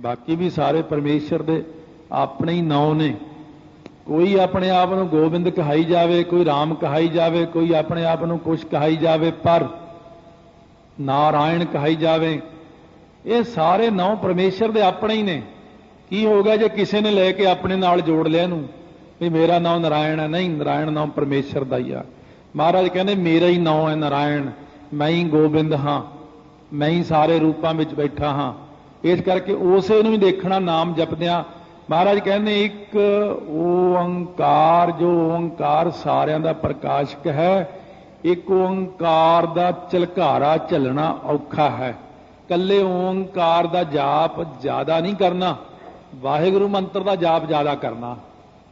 ਬਾਕੀ ਵੀ ਸਾਰੇ ਪਰਮੇਸ਼ਰ ਦੇ ਆਪਣੇ ਹੀ ਨਾਮ ਨੇ। ਕੋਈ ਆਪਣੇ ਆਪ ਨੂੰ ਗੋਬਿੰਦ ਕਹਾਈ ਜਾਵੇ, ਕੋਈ RAM ਕਹਾਈ ਜਾਵੇ, ਕੋਈ ਆਪਣੇ ਆਪ ਨੂੰ ਕੁਛ ਕਹਾਈ ਜਾਵੇ, ਪਰ ਨਾਰਾਇਣ ਕਹਾਈ ਜਾਵੇ, ਇਹ ਸਾਰੇ ਨਾਮ ਪਰਮੇਸ਼ਰ ਦੇ ਆਪਣੇ ਹੀ ਨੇ। ਕੀ ਹੋਗਾ ਜੇ ਕਿਸੇ ਨੇ ਲੈ ਕੇ ਆਪਣੇ ਨਾਲ ਜੋੜ ਲਿਆ ਇਹਨੂੰ? ਵੀ ਮੇਰਾ ਨਾਮ ਨਾਰਾਇਣ ਹੈ। ਨਹੀਂ, ਨਾਰਾਇਣ ਨਾਮ ਪਰਮੇਸ਼ਰ ਦਾ ਹੀ ਆ। ਮਹਾਰਾਜ ਕਹਿੰਦੇ, ਮੇਰਾ ਹੀ ਨਾਮ ਹੈ ਨਾਰਾਇਣ। ਮੈਂ ਹੀ ਗੋਬਿੰਦ ਹਾਂ। ਮੈਂ ਹੀ ਸਾਰੇ ਰੂਪਾਂ ਵਿੱਚ ਬੈਠਾ ਹਾਂ। ਇਸ ਕਰਕੇ ਉਸੇ ਨੂੰ ਹੀ ਦੇਖਣਾ ਨਾਮ ਜਪਦਿਆਂ ਮਹਾਰਾਜ ਕਹਿੰਦੇ ਇੱਕ ਓੰਕਾਰ, ਜੋ ਓੰਕਾਰ ਸਾਰਿਆਂ ਦਾ ਪ੍ਰਕਾਸ਼ਕ ਹੈ, ਇੱਕ ਓੰਕਾਰ ਦਾ ਝਲਕਾਰਾ ਝੱਲਣਾ ਔਖਾ ਹੈ। ਕੱਲੇ ਓੰਕਾਰ ਦਾ ਜਾਪ ਜ਼ਿਆਦਾ ਨਹੀਂ ਕਰਨਾ, ਵਾਹਿਗੁਰੂ ਮੰਤਰ ਦਾ ਜਾਪ ਜ਼ਿਆਦਾ ਕਰਨਾ,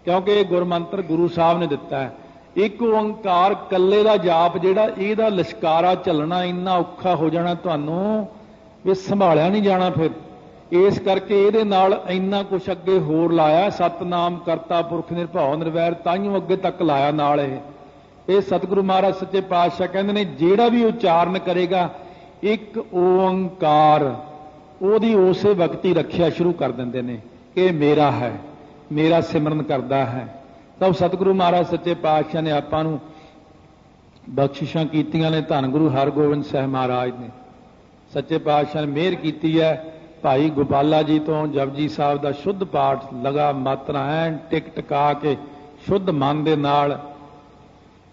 ਕਿਉਂਕਿ ਇਹ ਗੁਰਮੰਤਰ ਗੁਰੂ ਸਾਹਿਬ ਨੇ ਦਿੱਤਾ ਹੈ। ਇੱਕ ਓੰਕਾਰ ਕੱਲੇ ਦਾ ਜਾਪ ਜਿਹੜਾ, ਇਹਦਾ ਲਸ਼ਕਾਰਾ ਚੱਲਣਾ ਇੰਨਾ ਔਖਾ ਹੋ ਜਾਣਾ ਤੁਹਾਨੂੰ ਵੀ ਸੰਭਾਲਿਆ ਨਹੀਂ ਜਾਣਾ ਫਿਰ। ਇਸ ਕਰਕੇ ਇਹਦੇ ਨਾਲ ਇੰਨਾ ਕੁਛ ਅੱਗੇ ਹੋਰ ਲਾਇਆ, ਸਤਨਾਮ ਕਰਤਾ, ਪੁਰਖ ਨਿਰਭਉ, ਨਿਰਵੈਰ ਤਾਈਓ ਅੱਗੇ ਤੱਕ ਲਾਇਆ ਨਾਲ ਇਹ। ਇਹ ਸਤਿਗੁਰੂ ਮਹਾਰਾਜ ਸੱਚੇ ਪਾਤਸ਼ਾਹ ਕਹਿੰਦੇ ਨੇ, ਜਿਹੜਾ ਵੀ ਉਚਾਰਨ ਕਰੇਗਾ, ਇੱਕ ਓੰਕਾਰ, ਉਹਦੀ ਉਸੇ ਵਕਤੀ ਰੱਖਿਆ ਸ਼ੁਰੂ ਕਰ ਦਿੰਦੇ ਨੇ ਕਿ ਇਹ ਮੇਰਾ ਹੈ, ਮੇਰਾ ਸਿਮਰਨ ਕਰਦਾ ਹੈ। ਤਾਂ ਸਤਿਗੁਰੂ ਮਹਾਰਾਜ ਸੱਚੇ ਪਾਤਸ਼ਾਹ ਨੇ ਆਪਾਂ ਨੂੰ ਬਖਸ਼ਿਸ਼ਾਂ ਕੀਤੀਆਂ ਨੇ, ਧੰਨ ਗੁਰੂ ਹਰਗੋਬਿੰਦ ਸਾਹਿਬ ਮਹਾਰਾਜ ਨੇ। ਸੱਚੇ ਪਾਤਸ਼ਾਹ ਨੇ ਮਿਹਰ ਕੀਤੀ ਹੈ। ਭਾਈ ਗੋਪਾਲਾ ਜੀ ਤੋਂ ਜਪਜੀ ਸਾਹਿਬ ਦਾ ਸ਼ੁੱਧ ਪਾਠ ਲਗਾ ਮਾਤਰਾ ਐਨ ਟਿਕ ਟਕਾ ਕੇ ਸ਼ੁੱਧ ਮਨ ਦੇ ਨਾਲ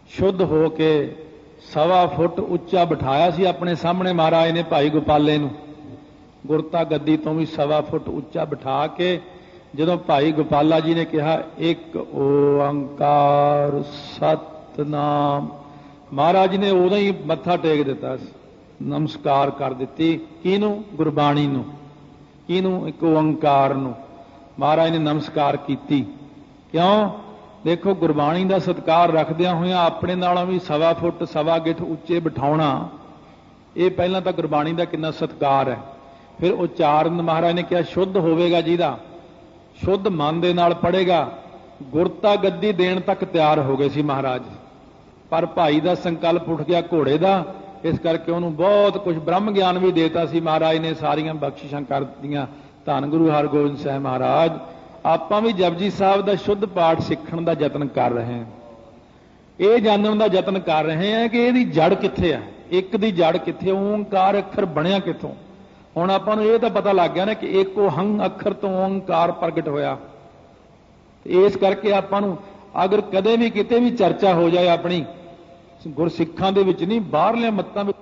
ਸ਼ੁੱਧ ਹੋ ਕੇ ਸਵਾ ਫੁੱਟ ਉੱਚਾ ਬਿਠਾਇਆ ਸੀ ਆਪਣੇ ਸਾਹਮਣੇ ਮਹਾਰਾਜ ਨੇ ਭਾਈ ਗੋਪਾਲੇ ਨੂੰ। ਗੁਰਤਾ ਗੱਦੀ ਤੋਂ ਵੀ ਸਵਾ ਫੁੱਟ ਉੱਚਾ ਬਿਠਾ ਕੇ ਜਦੋਂ ਭਾਈ ਗੋਪਾਲਾ ਜੀ ਨੇ ਕਿਹਾ, ਇੱਕ ਓੰਕਾਰ ਸਤਨਾਮ। ਮਹਾਰਾਜ ਨੇ ਉਦੋਂ ਹੀ ਮੱਥਾ ਟੇਕ ਦਿੱਤਾ ਨਮਸਕਾਰ ਕਰ ਦਿੱਤੀ। ਕਿਹਨੂੰ? ਗੁਰਬਾਣੀ ਨੂੰ। ਕਿਹਨੂੰ? ਇੱਕ ਓੰਕਾਰ ਨੂੰ। ਮਹਾਰਾਜ ਨੇ ਨਮਸਕਾਰ ਕੀਤੀ। ਕਿਉਂ? ਦੇਖੋ, ਗੁਰਬਾਣੀ ਦਾ ਸਤਕਾਰ ਰੱਖਦਿਆਂ ਹੋਇਆਂ ਆਪਣੇ ਨਾਲੋਂ ਵੀ ਸਵਾ ਫੁੱਟ, ਸਵਾ ਗਿੱਠ ਉੱਚੇ ਬਿਠਾਉਣਾ, ਇਹ ਪਹਿਲਾਂ ਤਾਂ ਗੁਰਬਾਣੀ ਦਾ ਕਿੰਨਾ ਸਤਕਾਰ ਹੈ। ਫਿਰ ਉਚਾਰਨ ਮਹਾਰਾਜ ਨੇ ਕਿਹਾ, ਸ਼ੁੱਧ ਹੋਵੇਗਾ ਜਿਹਦਾ। ਸ਼ੁੱਧ ਮਨ ਦੇ ਨਾਲ ਪੜੇਗਾ ਗੁਰਤਾ ਗੱਦੀ ਦੇਣ ਤੱਕ ਤਿਆਰ ਹੋ ਗਏ ਸੀ ਮਹਾਰਾਜ। ਪਰ ਭਾਈ ਦਾ ਸੰਕਲਪ ਉੱਠ ਗਿਆ ਘੋੜੇ ਦਾ। ਇਸ ਕਰਕੇ ਉਹਨੂੰ ਬਹੁਤ ਕੁਝ ਬ੍ਰਹਮ ਗਿਆਨ ਵੀ ਦੇਤਾ ਸੀ। ਮਹਾਰਾਜ ਨੇ ਸਾਰੀਆਂ ਬਖਸ਼ਿਸ਼ਾਂ ਕਰ ਦਿੱਤੀਆਂ। ਧੰਨ ਗੁਰੂ ਹਰਗੋਬਿੰਦ ਸਾਹਿਬ ਮਹਾਰਾਜ, ਆਪਾਂ ਵੀ ਜਪਜੀ ਸਾਹਿਬ ਦਾ ਸ਼ੁੱਧ ਪਾਠ ਸਿੱਖਣ ਦਾ ਯਤਨ ਕਰ ਰਹੇ ਹਾਂ। ਇਹ ਜਾਣਨ ਦਾ ਯਤਨ ਕਰ ਰਹੇ ਹਾਂ ਕਿ ਇਹਦੀ ਜੜ ਕਿੱਥੇ ਆ? ਇੱਕ ਦੀ ਜੜ ਕਿੱਥੇ? ਓੰਕਾਰ ਅੱਖਰ ਬਣਿਆ ਕਿੱਥੋਂ? ਹੁਣ ਆਪਾਂ ਨੂੰ ਇਹ ਤਾਂ ਪਤਾ ਲੱਗ ਗਿਆ ਨਾ ਕਿ ਏਕੋ ਹੰ ਅੱਖਰ ਤੋਂ ਓੰਕਾਰ ਪ੍ਰਗਟ ਹੋਇਆ। ਇਸ ਕਰਕੇ ਆਪਾਂ ਨੂੰ ਅਗਰ ਕਦੇ ਵੀ ਕਿਤੇ ਵੀ ਚਰਚਾ ਹੋ ਜਾਏ ਆਪਣੀ ਗੁਰਸਿੱਖਾਂ ਦੇ ਵਿੱਚ ਨਹੀਂ ਬਾਹਰਲੇ ਮੱਤਾਂ ਵਿੱਚ